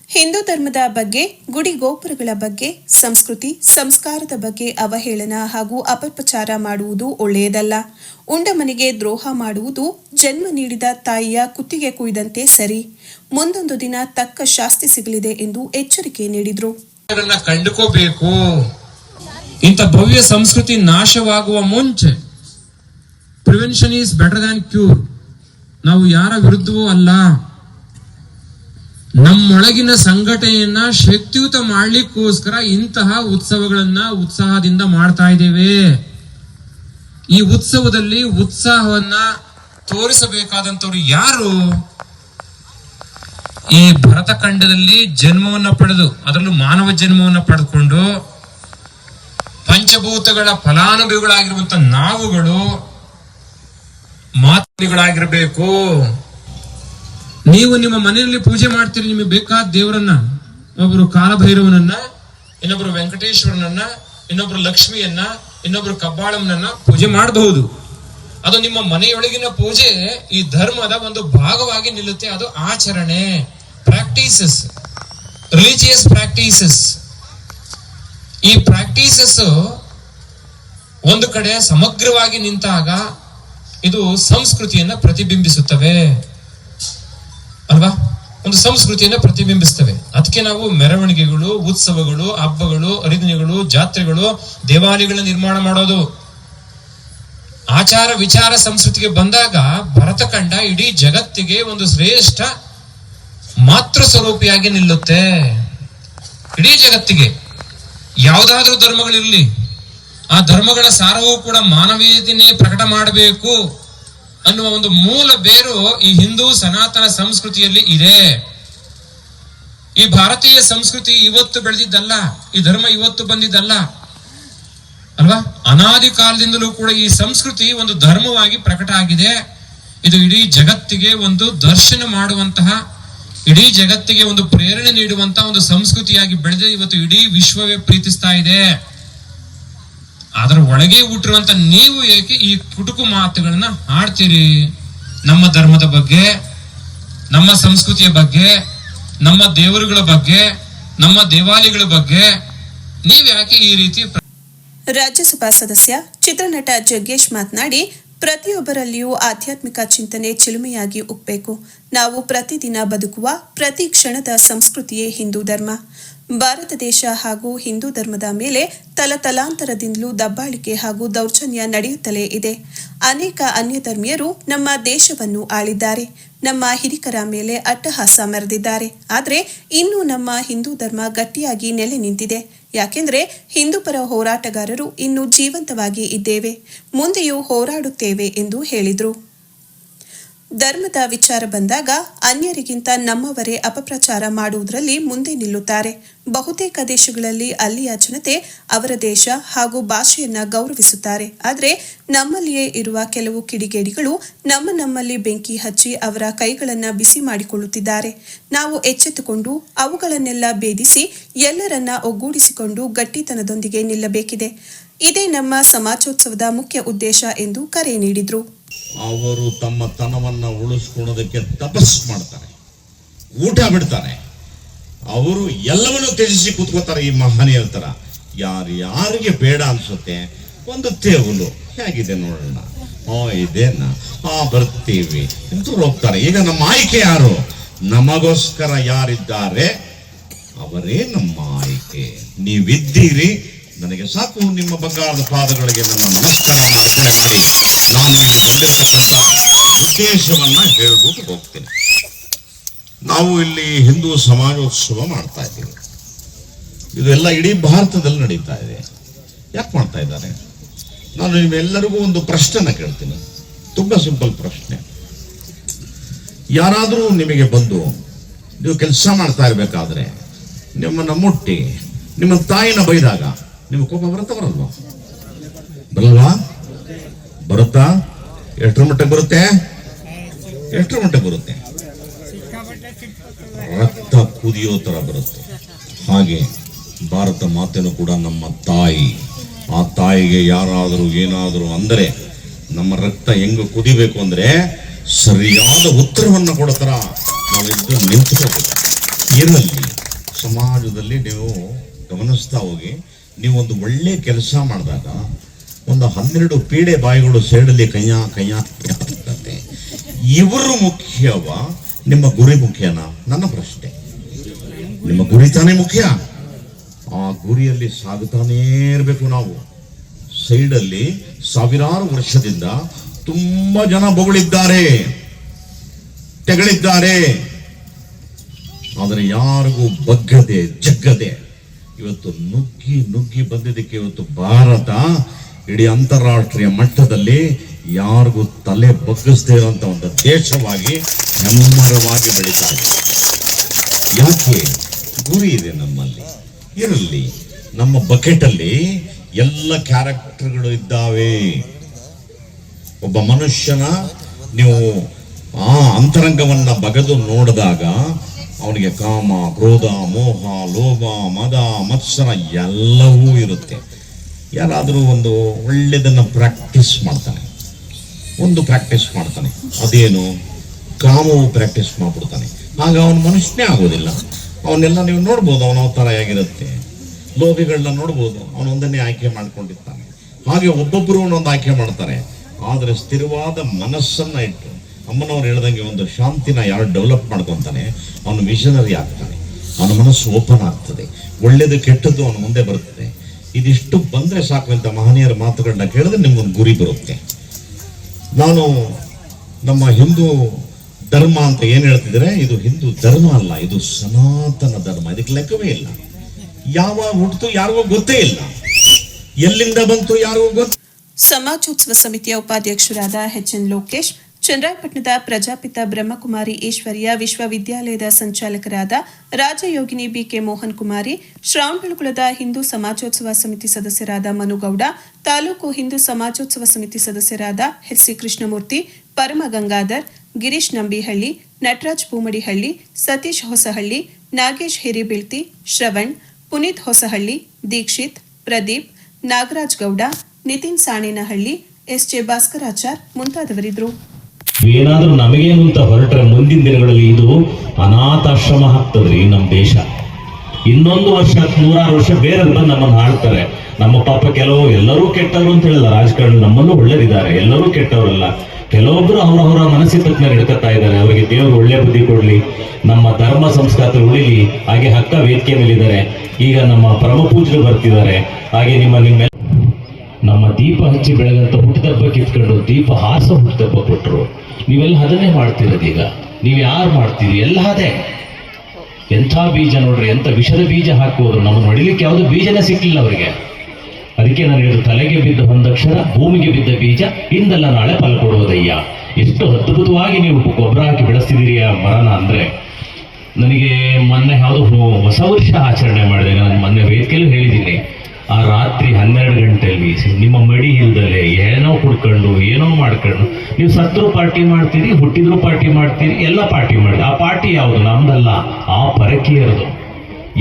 ಹಿಂದೂ ಧರ್ಮದ ಬಗ್ಗೆ, ಗುಡಿ ಗೋಪುರಗಳ ಬಗ್ಗೆ, ಸಂಸ್ಕೃತಿ, ಸಂಸ್ಕಾರದ ಬಗ್ಗೆ ಅವಹೇಳನ ಹಾಗೂ ಅಪಪ್ರಚಾರ ಮಾಡುವುದು ಒಳ್ಳೆಯದಲ್ಲ. ಉಂಡ ಮನೆಗೆ ದ್ರೋಹ ಮಾಡುವುದು ಜನ್ಮ ನೀಡಿದ ತಾಯಿಯ ಕುತ್ತಿಗೆ ಕುಯ್ದಂತೆ ಸರಿ. ಮುಂದೊಂದು ದಿನ ತಕ್ಕ ಶಾಸ್ತಿ ಸಿಗಲಿದೆ ಎಂದು ಎಚ್ಚರಿಕೆ ನೀಡಿದ್ರು. ಕಂಡುಕೋಬೇಕು. ಇಂಥ ಭವ್ಯ ಸಂಸ್ಕೃತಿ ನಾಶವಾಗುವ ಮುಂಚೆ ಪ್ರಿವೆನ್ಷನ್ ಈಸ್ ಬೆಟರ್ ಕ್ಯೂರ್ ನಾವು ಯಾರ ವಿರುದ್ಧವೂ ಅಲ್ಲ. ನಮ್ಮೊಳಗಿನ ಸಂಘಟನೆಯನ್ನ ಶಕ್ತಿಯುತ ಮಾಡ್ಲಿಕ್ಕೋಸ್ಕರ ಇಂತಹ ಉತ್ಸವಗಳನ್ನ ಉತ್ಸಾಹದಿಂದ ಮಾಡ್ತಾ ಇದ್ದೇವೆ. ಈ ಉತ್ಸವದಲ್ಲಿ ಉತ್ಸಾಹವನ್ನ ತೋರಿಸಬೇಕಾದಂತವ್ರು ಯಾರು? ಈ ಭರತಖಂಡದಲ್ಲಿ ಜನ್ಮವನ್ನ ಪಡೆದು, ಅದರಲ್ಲೂ ಮಾನವ ಜನ್ಮವನ್ನ ಪಡೆದುಕೊಂಡು ಪಂಚಭೂತಗಳ ಫಲಾನುಭವಿಗಳಾಗಿರುವಂತ ನಾವುಗಳು ಮಾತುಗಳಾಗಿರ್ಬೇಕು. ನೀವು ನಿಮ್ಮ ಮನೆಯಲ್ಲಿ ಪೂಜೆ ಮಾಡ್ತೀರಿ, ನಿಮಗೆ ಬೇಕಾದ ದೇವರನ್ನ ಒಬ್ಬರು ಕಾಲಭೈರವನನ್ನ, ಇನ್ನೊಬ್ರು ವೆಂಕಟೇಶ್ವರನನ್ನ, ಇನ್ನೊಬ್ರು ಲಕ್ಷ್ಮಿಯನ್ನ, ಇನ್ನೊಬ್ರು ಕಬ್ಬಾಳಮ್ಮನನ್ನ ಪೂಜೆ ಮಾಡಬಹುದು. ಅದು ನಿಮ್ಮ ಮನೆಯೊಳಗಿನ ಪೂಜೆ, ಈ ಧರ್ಮದ ಒಂದು ಭಾಗವಾಗಿ ನಿಲ್ಲುತ್ತೆ, ಅದು ಆಚರಣೆ ಪ್ರಾಕ್ಟೀಸಸ್ ರಿಲಿಜಿಯಸ್ ಪ್ರಾಕ್ಟೀಸಸ್ ಈ ಪ್ರಾಕ್ಟೀಸಸ್ ಒಂದು ಕಡೆ ಸಮಗ್ರವಾಗಿ ನಿಂತಾಗ ಇದು ಸಂಸ್ಕೃತಿಯನ್ನ ಪ್ರತಿಬಿಂಬಿಸುತ್ತವೆ. ಅಲ್ವಾ? ಒಂದು ಸಂಸ್ಕೃತಿಯನ್ನು ಪ್ರತಿಬಿಂಬಿಸ್ತವೆ ಅದಕ್ಕೆ ನಾವು ಮೆರವಣಿಗೆಗಳು, ಉತ್ಸವಗಳು, ಹಬ್ಬಗಳು, ಹರಿದಿನಗಳು, ಜಾತ್ರೆಗಳು ದೇವಾಲಯಗಳ ನಿರ್ಮಾಣ ಮಾಡೋದು. ಆಚಾರ, ವಿಚಾರ, ಸಂಸ್ಕೃತಿಗೆ ಬಂದಾಗ ಭರತಖಂಡ ಇಡೀ ಜಗತ್ತಿಗೆ ಒಂದು ಶ್ರೇಷ್ಠ ಮಾತೃ ಸ್ವರೂಪಿಯಾಗಿ ನಿಲ್ಲುತ್ತೆ. ಇಡೀ ಜಗತ್ತಿಗೆ. ಯಾವುದಾದ್ರೂ ಧರ್ಮಗಳಿರಲಿ. ಆ ಧರ್ಮಗಳ ಸಾರವೂ ಕೂಡ ಮಾನವೀಯತೆಯೇ ಪ್ರಕಟ ಮಾಡಬೇಕು. ಅನ್ನುವ ಒಂದು ಮೂಲ ಬೇರು ಈ ಹಿಂದೂ ಸನಾತನ ಸಂಸ್ಕೃತಿಯಲ್ಲಿ ಇದೆ. ಈ ಭಾರತೀಯ ಸಂಸ್ಕೃತಿ ಇವತ್ತು ಬೆಳೆದಿದ್ದಲ್ಲ, ಈ ಧರ್ಮ ಇವತ್ತು ಬಂದಿದ್ದಲ್ಲ, ಅಲ್ವಾ? ಅನಾದಿ ಕಾಲದಿಂದಲೂ ಕೂಡ ಈ ಸಂಸ್ಕೃತಿ ಒಂದು ಧರ್ಮವಾಗಿ ಪ್ರಕಟ ಆಗಿದೆ. ಇದು ಇಡೀ ಜಗತ್ತಿಗೆ ಒಂದು ದರ್ಶನ ಮಾಡುವಂತಹ, ಇಡೀ ಜಗತ್ತಿಗೆ ಒಂದು ಪ್ರೇರಣೆ ನೀಡುವಂತಹ ಒಂದು ಸಂಸ್ಕೃತಿಯಾಗಿ ಬೆಳೆದು ಇವತ್ತು ಇಡೀ ವಿಶ್ವವೇ ಪ್ರೀತಿಸ್ತಾ ಇದೆ. ಅದರ ಒಳಗೆ ಹುಟ್ಟಿರುವಂತ ನೀವು ಏಕೆ ಈ ಕುಟುಕು ಮಾತುಗಳನ್ನ ಆಡ್ತೀರಿ? ನಮ್ಮ ಧರ್ಮದ ಬಗ್ಗೆ, ನಮ್ಮ ಸಂಸ್ಕೃತಿಯ ಬಗ್ಗೆ, ನಮ್ಮ ದೇವರುಗಳ ಬಗ್ಗೆ, ನಮ್ಮ ದೇವಾಲಯಗಳ ಬಗ್ಗೆ ನೀವ್ ಯಾಕೆ ಈ ರೀತಿ ರಾಜ್ಯಸಭಾ ಸದಸ್ಯ, ಚಿತ್ರನಟ ಜಗ್ಗೇಶ್ ಮಾತನಾಡಿ, ಪ್ರತಿಯೊಬ್ಬರಲ್ಲಿಯೂ ಆಧ್ಯಾತ್ಮಿಕ ಚಿಂತನೆ ಚಿಲುಮೆಯಾಗಿ ಉಕ್ಕಬೇಕು ನಾವು ಪ್ರತಿದಿನ ಬದುಕುವ ಪ್ರತಿ ಕ್ಷಣದ ಸಂಸ್ಕೃತಿಯೇ ಹಿಂದೂ ಧರ್ಮ. ಭಾರತ ದೇಶ ಹಾಗೂ ಹಿಂದೂ ಧರ್ಮದ ಮೇಲೆ ತಲತಲಾಂತರದಿಂದಲೂ ದಬ್ಬಾಳಿಕೆ ಹಾಗೂ ದೌರ್ಜನ್ಯ ನಡೆಯುತ್ತಲೇ ಇದೆ. ಅನೇಕ ಅನ್ಯ ಧರ್ಮೀಯರು ನಮ್ಮ ದೇಶವನ್ನು ಆಳಿದ್ದಾರೆ. ನಮ್ಮ ಹಿರಿಕರ ಮೇಲೆ ಅಟ್ಟಹಾಸ ಮೆರೆದಿದ್ದಾರೆ. ಆದರೆ ಇನ್ನೂ ನಮ್ಮ ಹಿಂದೂ ಧರ್ಮ ಗಟ್ಟಿಯಾಗಿ ನೆಲೆ ನಿಂತಿದೆ. ಯಾಕೆಂದರೆ ಹಿಂದೂ ಪರ ಹೋರಾಟಗಾರರು ಇನ್ನೂ ಜೀವಂತವಾಗಿ ಇದ್ದೇವೆ. ಮುಂದೆಯೂ ಹೋರಾಡುತ್ತೇವೆ ಎಂದು ಹೇಳಿದರು. ಧರ್ಮದ ವಿಚಾರ ಬಂದಾಗ ಅನ್ಯರಿಗಿಂತ ನಮ್ಮವರೇ ಅಪಪ್ರಚಾರ ಮಾಡುವುದರಲ್ಲಿ ಮುಂದೆ ನಿಲ್ಲುತ್ತಾರೆ. ಬಹುತೇಕ ದೇಶಗಳಲ್ಲಿ ಅಲ್ಲಿಯ ಜನತೆ ಅವರ ದೇಶ ಹಾಗೂ ಭಾಷೆಯನ್ನ ಗೌರವಿಸುತ್ತಾರೆ. ಆದರೆ ನಮ್ಮಲ್ಲಿಯೇ ಇರುವ ಕೆಲವು ಕಿಡಿಗೇಡಿಗಳು ನಮ್ಮ ನಮ್ಮಲ್ಲಿ ಬೆಂಕಿ ಹಚ್ಚಿ ಅವರ ಕೈಗಳನ್ನ ಬಿಸಿ ಮಾಡಿಕೊಳ್ಳುತ್ತಿದ್ದಾರೆ. ನಾವು ಎಚ್ಚೆತ್ತುಕೊಂಡು ಅವುಗಳನ್ನೆಲ್ಲ ಭೇದಿಸಿ ಎಲ್ಲರನ್ನ ಒಗ್ಗೂಡಿಸಿಕೊಂಡು ಗಟ್ಟಿತನದೊಂದಿಗೆ ನಿಲ್ಲಬೇಕಿದೆ. ಇದೇ ನಮ್ಮ ಸಮಾಜೋತ್ಸವದ ಮುಖ್ಯ ಉದ್ದೇಶ ಎಂದು ಕರೆ ನೀಡಿದರು. ಅವರು ತಮ್ಮ ತನವನ್ನು ಉಳಿಸ್ಕೊಳ್ಳೋದಕ್ಕೆ ತಪಸ್ ಮಾಡ್ತಾರೆ. ಊಟ ಬಿಡ್ತಾರೆ. ಅವರು ಎಲ್ಲವನ್ನೂ ತ್ಯಜಿಸಿ ಕೂತ್ಕೋತಾರೆ ಈ ಮಹನೀಯರ ತರ ಯಾರು ಯಾರಿಗೆ ಬೇಡ ಅನ್ಸುತ್ತೆ, ಒಂದು ತೇವಲು. ಹೇಗಿದೆ ನೋಡೋಣ. ಓ ಇದೇನ? ಆ, ಬರ್ತೀವಿ. ಅಂತೂ ಹೋಗ್ತಾರೆ? ಈಗ ನಮ್ಮ ಆಯ್ಕೆ ಯಾರು? ನಮಗೋಸ್ಕರ ಯಾರಿದ್ದಾರೆ? ಅವರೇ ನಮ್ಮ ಆಯ್ಕೆ. ನೀವಿದ್ದೀರಿ ನನಗೆ ಸಾಕು ನಿಮ್ಮ ಬಂಗಾರದ ಪಾದಗಳಿಗೆ ನನ್ನ ನಮಸ್ಕಾರವನ್ನು ಮಾಡಿ ನಾನು ಇಲ್ಲಿ ಬಂದಿರತಕ್ಕಂಥ ಉದ್ದೇಶವನ್ನ ಹೇಳ್ಬಿಟ್ಟು ಹೋಗ್ತೀನಿ. ನಾವು ಇಲ್ಲಿ ಹಿಂದೂ ಸಮಾಜೋತ್ಸವ ಮಾಡ್ತಾ ಇದ್ದೀವಿ. ಇದೆಲ್ಲ ಇಡೀ ಭಾರತದಲ್ಲಿ ನಡೀತಾ ಇದೆ. ಯಾಕೆ ಮಾಡ್ತಾ ಇದ್ದಾರೆ? ನಾನು ನಿಮ್ಮೆಲ್ಲರಿಗೂ ಒಂದು ಪ್ರಶ್ನೆನ ಕೇಳ್ತೀನಿ. ತುಂಬಾ ಸಿಂಪಲ್ ಪ್ರಶ್ನೆ. ಯಾರಾದರೂ ನಿಮಗೆ ಬಂದು ನೀವು ಕೆಲಸ ಮಾಡ್ತಾ ಇರಬೇಕಾದ್ರೆ ನಿಮ್ಮನ್ನು ಮುಟ್ಟಿ ನಿಮ್ಮ ತಾಯಿನ ಬೈದಾಗ ನಿಮಗೆ ಕೋಪ ಬರುತ್ತಾ ಬರಲ್ವಾ ಬರಲ್ವಾ? ಬರುತ್ತಾ? ಎಷ್ಟರ ಮಟ್ಟಕ್ಕೆ ಬರುತ್ತೆ? ಎಷ್ಟರ ಮಟ್ಟಕ್ಕೆ ಬರುತ್ತೆ. ರಕ್ತ ಕುದಿಯೋ ತರ ಬರುತ್ತೆ. ಹಾಗೆ ಭಾರತ ಮಾತೆನೂ ಕೂಡ ನಮ್ಮ ತಾಯಿ. ಆ ತಾಯಿಗೆ ಯಾರಾದರೂ ಏನಾದರೂ ಅಂದರೆ ನಮ್ಮ ರಕ್ತ ಹೆಂಗ ಕುದಿಬೇಕು ಅಂದ್ರೆ ಸರಿಯಾದ ಉತ್ತರವನ್ನು ಕೊಡತರ. ನಾವು ನಾವಿದ್ದು ನಿಂತ್ಕೋಬೇಕು. ಇರಲಿ. ಸಮಾಜದಲ್ಲಿ ನೀವು ಗಮನಿಸ್ತಾ ಹೋಗಿ. ನೀವು ಒಂದು ಒಳ್ಳೆ ಕೆಲಸ ಮಾಡಿದಾಗ ಒಂದು ಹನ್ನೆರಡು ಪೀಡೆ ಬಾಯಿಗಳು ಸೇಡಲ್ಲಿ ಕೈಯ ಕೈಯ ಆಗ್ತದೆ ಇವರು ಮುಖ್ಯವ, ನಿಮ್ಮ ಗುರಿ ಮುಖ್ಯನಾ? ನನ್ನ ಪ್ರಶ್ನೆ. ನಿಮ್ಮ ಗುರಿ ತಾನೇ ಮುಖ್ಯ. ಆ ಗುರಿಯಲ್ಲಿ ಸಾಗುತ್ತಾನೇ ಇರಬೇಕು ನಾವು. ಸೈಡಲ್ಲಿ ಸಾವಿರಾರು ವರ್ಷದಿಂದ ತುಂಬಾ ಜನ ಬೊಗಳಿದ್ದಾರೆ. ತೆಗಳಿದ್ದಾರೆ. ಆದರೆ ಯಾರಿಗೂ ಬಗ್ಗದೆ ಜಗ್ಗದೆ ಇವತ್ತು ನುಗ್ಗಿ ನುಗ್ಗಿ ಬಂದಿದ್ದಕ್ಕೆ ಇವತ್ತು ಭಾರತ ಇಡೀ ಅಂತಾರಾಷ್ಟ್ರೀಯ ಮಟ್ಟದಲ್ಲಿ ಯಾರಿಗೂ ತಲೆ ಬಗ್ಗಿಸದೇ ಇರುವಂತ ಒಂದು ದೇಶವಾಗಿ ಹೆಮ್ಮರವಾಗಿ ಬೆಳೀತಾ ಇದೆ. ಯಾಕೆ? ಗುರಿ ಇದೆ ನಮ್ಮಲ್ಲಿ. ಇರಲಿ, ನಮ್ಮ ಬಕೆಟ್ ಅಲ್ಲಿ ಎಲ್ಲ ಕ್ಯಾರೆಕ್ಟರ್ಗಳು ಇದ್ದಾವೆ. ಒಬ್ಬ ಮನುಷ್ಯನ ನೀವು ಆ ಅಂತರಂಗವನ್ನ ಬಗೆದು ನೋಡಿದಾಗ ಅವನಿಗೆ ಕಾಮ, ಕ್ರೋಧ, ಮೋಹ, ಲೋಭ, ಮದ, ಮತ್ಸರ ಎಲ್ಲವೂ ಇರುತ್ತೆ. ಯಾರಾದರೂ ಒಂದು ಒಳ್ಳೆಯದನ್ನು ಪ್ರಾಕ್ಟೀಸ್ ಮಾಡ್ತಾನೆ. ಒಂದು ಪ್ರಾಕ್ಟೀಸ್ ಮಾಡ್ತಾನೆ. ಅದೇನು? ಕಾಮವು ಪ್ರಾಕ್ಟೀಸ್ ಮಾಡ್ಬಿಡ್ತಾನೆ. ಆಗ ಅವನ ಮನುಷ್ಯನೇ ಆಗೋದಿಲ್ಲ. ಅವನ್ನೆಲ್ಲ ನೀವು ನೋಡ್ಬೋದು, ಅವನ ಅವತಾರ ಹೇಗಿರುತ್ತೆ. ಲೋಭಿಗಳನ್ನ ನೋಡ್ಬೋದು ಅವನೊಂದನ್ನೇ ಆಯ್ಕೆ ಮಾಡ್ಕೊಂಡಿರ್ತಾನೆ. ಹಾಗೆ ಒಬ್ಬೊಬ್ಬರು ಒಂದೊಂದು ಆಯ್ಕೆ ಮಾಡ್ತಾರೆ. ಆದರೆ ಸ್ಥಿರವಾದ ಮನಸ್ಸನ್ನು ಇಟ್ಟು, ಅಮ್ಮನವ್ರು ಹೇಳ್ದಂಗೆ ಒಂದು ಶಾಂತಿನ ಯಾರು ಡೆವಲಪ್ ಮಾಡ್ಕೊತಾನೆ ಅವನು ಮಿಷನರಿ ಆಗ್ತಾನೆ. ಅವನ ಮನಸ್ಸು ಓಪನ್ ಆಗ್ತದೆ. ಒಳ್ಳೇದು ಕೆಟ್ಟದ್ದು ಅವನ ಮುಂದೆ ಬರುತ್ತದೆ ಇದಿಷ್ಟು ಬಂದ್ರೆ ಸಾಕು ಅಂತ ಮಹನೀಯರ ಮಾತುಗಳನ್ನ ಕೇಳಿದ್ರೆ ನಿಮ್ಗೊಂದು ಗುರಿ ಬರುತ್ತೆ. ನಾನು ನಮ್ಮ ಹಿಂದೂ ಧರ್ಮ ಅಂತ ಏನು ಹೇಳ್ತಿದ್ರೆ ಇದು ಹಿಂದೂ ಧರ್ಮ ಅಲ್ಲ, ಇದು ಸನಾತನ ಧರ್ಮ. ಇದಕ್ಕೆ ಲೆಕ್ಕವೇ ಇಲ್ಲ. ಯಾವ ಹುಟ್ಟಿತು ಯಾರಿಗೂ ಗೊತ್ತೇ ಇಲ್ಲ. ಎಲ್ಲಿಂದ ಬಂತು ಯಾರಿಗೂ ಗೊತ್ತ ಸಮಾಜೋತ್ಸವ ಸಮಿತಿಯ ಉಪಾಧ್ಯಕ್ಷರಾದ ಎಚ್ ಎನ್ ಲೋಕೇಶ್ ಚನ್ನರಾಯಪಟ್ಟಣದ ಪ್ರಜಾಪಿತ ಬ್ರಹ್ಮಕುಮಾರಿ ಈಶ್ವರ್ಯ ವಿಶ್ವವಿದ್ಯಾಲಯದ ಸಂಚಾಲಕರಾದ ರಾಜಯೋಗಿನಿ ಬಿಕೆ ಮೋಹನ್ ಕುಮಾರಿ ಶ್ರಾವಣಬೆಳಗುಳದ ಹಿಂದೂ ಸಮಾಜೋತ್ಸವ ಸಮಿತಿ ಸದಸ್ಯರಾದ ಮನುಗೌಡ, ತಾಲೂಕು ಹಿಂದೂ ಸಮಾಜೋತ್ಸವ ಸಮಿತಿ ಸದಸ್ಯರಾದ H C Krishnamurthy Parama Gangadhar Girish Nambihalli, Nataraj Poomadihalli Satish Hosahalli, Nagesh Hiribilthi, Shravan, Puneeth Hosahalli, Dikshith, Pradeep, Nagaraj Gowda, Nitin Sanenahalli, SJ Bhaskarachar ಮುಂತಾದವರಿದ್ದರು. ಏನಾದ್ರೂ ನಮಗೇನು ಅಂತ ಹೊರಟ್ರೆ ಮುಂದಿನ ದಿನಗಳಲ್ಲಿ ಇದು ಅನಾಥಾಶ್ರಮ ಆಗ್ತದ್ರಿ ನಮ್ಮ ದೇಶ. ಇನ್ನೊಂದು ವರ್ಷ, ನೂರಾರು ವರ್ಷ ಬೇರೆ ಬಂದು ನಮ್ಮನ್ನು ಹಾಡ್ತಾರೆ ನಮ್ಮ ಪಾಪ ಕೆಲವು, ಎಲ್ಲರೂ ಕೆಟ್ಟವರು ಅಂತ ಹೇಳಲ್ಲ. ರಾಜಕಾರಣ ನಮ್ಮನ್ನು ಒಳ್ಳೇದಿದ್ದಾರೆ ಎಲ್ಲರೂ ಕೆಟ್ಟವರಲ್ಲ. ಕೆಲವೊಬ್ರು ಅವರವರ ಮನಸ್ಸಿನ ತಜ್ಞ ನಡ್ಕೊತಾ ಇದ್ದಾರೆ. ಅವರಿಗೆ ದೇವರು ಒಳ್ಳೆ ಬುದ್ಧಿ ಕೊಡ್ಲಿ. ನಮ್ಮ ಧರ್ಮ ಸಂಸ್ಕಾರ ಉಳಿಲಿ. ಹಾಗೆ ಹಕ್ಕ ವೇದಿಕೆ ಮೇಲಿದ್ದಾರೆ. ಈಗ ನಮ್ಮ ಪರಮ ಪೂಜರು ಬರ್ತಿದ್ದಾರೆ. ಹಾಗೆ ನಿಮ್ಮ ನಿಮ್ಮ ನಮ್ಮ ದೀಪ ಹಚ್ಚಿ ಬೆಳೆದಂಥ ಹುಟ್ಟಿದ ಹಬ್ಬ ಕಿತ್ಕೊಂಡು ದೀಪ ಹಾಸ ಹುಟ್ಟದಬ್ಬ ಕೊಟ್ಟರು ನೀವೆಲ್ಲ ಅದನ್ನೇ ಮಾಡ್ತಿರೋದೀಗ ನೀವು ಯಾರು ಮಾಡ್ತೀರಿ? ಎಲ್ಲ ಅದೇ ಎಂಥ ಬೀಜ ನೋಡ್ರಿ, ಎಂಥ ವಿಷದ ಬೀಜ ಹಾಕುವುದು ನಮ್ಮನ್ನು ಹೊಡಿಲಿಕ್ಕೆ ಯಾವುದೋ ಬೀಜನೇ ಸಿಕ್ಕಿಲ್ಲ ಅವರಿಗೆ. ಅದಕ್ಕೆ ನಾನು ಹೇಳಿದ್ರು ತಲೆಗೆ ಬಿದ್ದ ಒಂದಕ್ಷರ ಭೂಮಿಗೆ ಬಿದ್ದ ಬೀಜ, ಇಂದಲ್ಲ ನಾಳೆ ಫಲ ಕೊಡುವುದಯ್ಯ. ಎಷ್ಟು ಅದ್ಭುತವಾಗಿ ನೀವು ಗೊಬ್ಬರ ಹಾಕಿ ಬೆಳೆಸ್ತಿದ್ದೀರಿ ಆ ಮರನ ಅಂದ್ರೆ. ನನಗೆ ಮೊನ್ನೆ ಯಾವುದು ಹೊಸ ವರ್ಷ ಆಚರಣೆ ಮಾಡಿದೆ. ನಾನು ಮೊನ್ನೆ ವೇದಿಕೆಯಲ್ಲೂ ಹೇಳಿದ್ದೀನಿ. ಆ ರಾತ್ರಿ ಹನ್ನೆರಡು ಗಂಟೆಯಲ್ಲಿ ನಿಮ್ಮ ಮಡಿ ಇಲ್ದಲೆ ಏನೋ ಕುಡ್ಕೊಂಡು, ಏನೋ ಮಾಡ್ಕೊಂಡು, ನೀವು ಸತ್ರು ಪಾರ್ಟಿ ಮಾಡ್ತೀರಿ, ಹುಟ್ಟಿದ್ರು ಪಾರ್ಟಿ ಮಾಡ್ತೀರಿ, ಎಲ್ಲ ಪಾರ್ಟಿ ಮಾಡಿ. ಆ ಪಾರ್ಟಿ ಯಾವುದು? ನಮ್ದಲ್ಲ, ಆ ಪರಕೀಯರದು.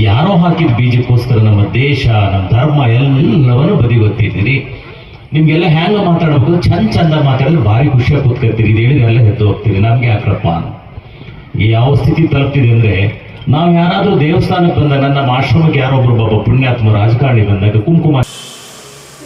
ಯಾರೋ ಹಾಕಿದ ಬೀಜಕ್ಕೋಸ್ಕರ ನಮ್ಮ ದೇಶ, ನಮ್ಮ ಧರ್ಮ ಎಲ್ಲವನ್ನೂ ಬದಿ ಗೊತ್ತಿದ್ದೀರಿ ನಿಮ್ಗೆಲ್ಲ ಹ್ಯಾಂಗ ಮಾತಾಡಬೇಕು? ಚಂದ ಚಂದ ಮಾತಾಡಿದ್ರೆ ಭಾರಿ ಖುಷಿಯಾಗಿ ಕೂತ್ಕೊಳ್ತೀರಿ ಇದು ಹೇಳಿದ್ರೆಲ್ಲ ಎದ್ದು ಹೋಗ್ತೀರಿ. ನಮ್ಗೆ ಯಾಕ್ರಪ್ಪ? ಯಾವ ಸ್ಥಿತಿ ತಲುಪ್ತಿದೆ ಅಂದ್ರೆ ನಾವು ಯಾರಾದರೂ ದೇವಸ್ಥಾನಕ್ಕೆ ಬಂದ ನನ್ನ ಆಶ್ರಮಕ್ಕೆ ಯಾರೊಬ್ರು ಬಾಬಾ ಪುಣ್ಯಾತ್ಮ ರಾಜಕಾರಣಿ ಬಂದಾಗ ಕುಂಕುಮ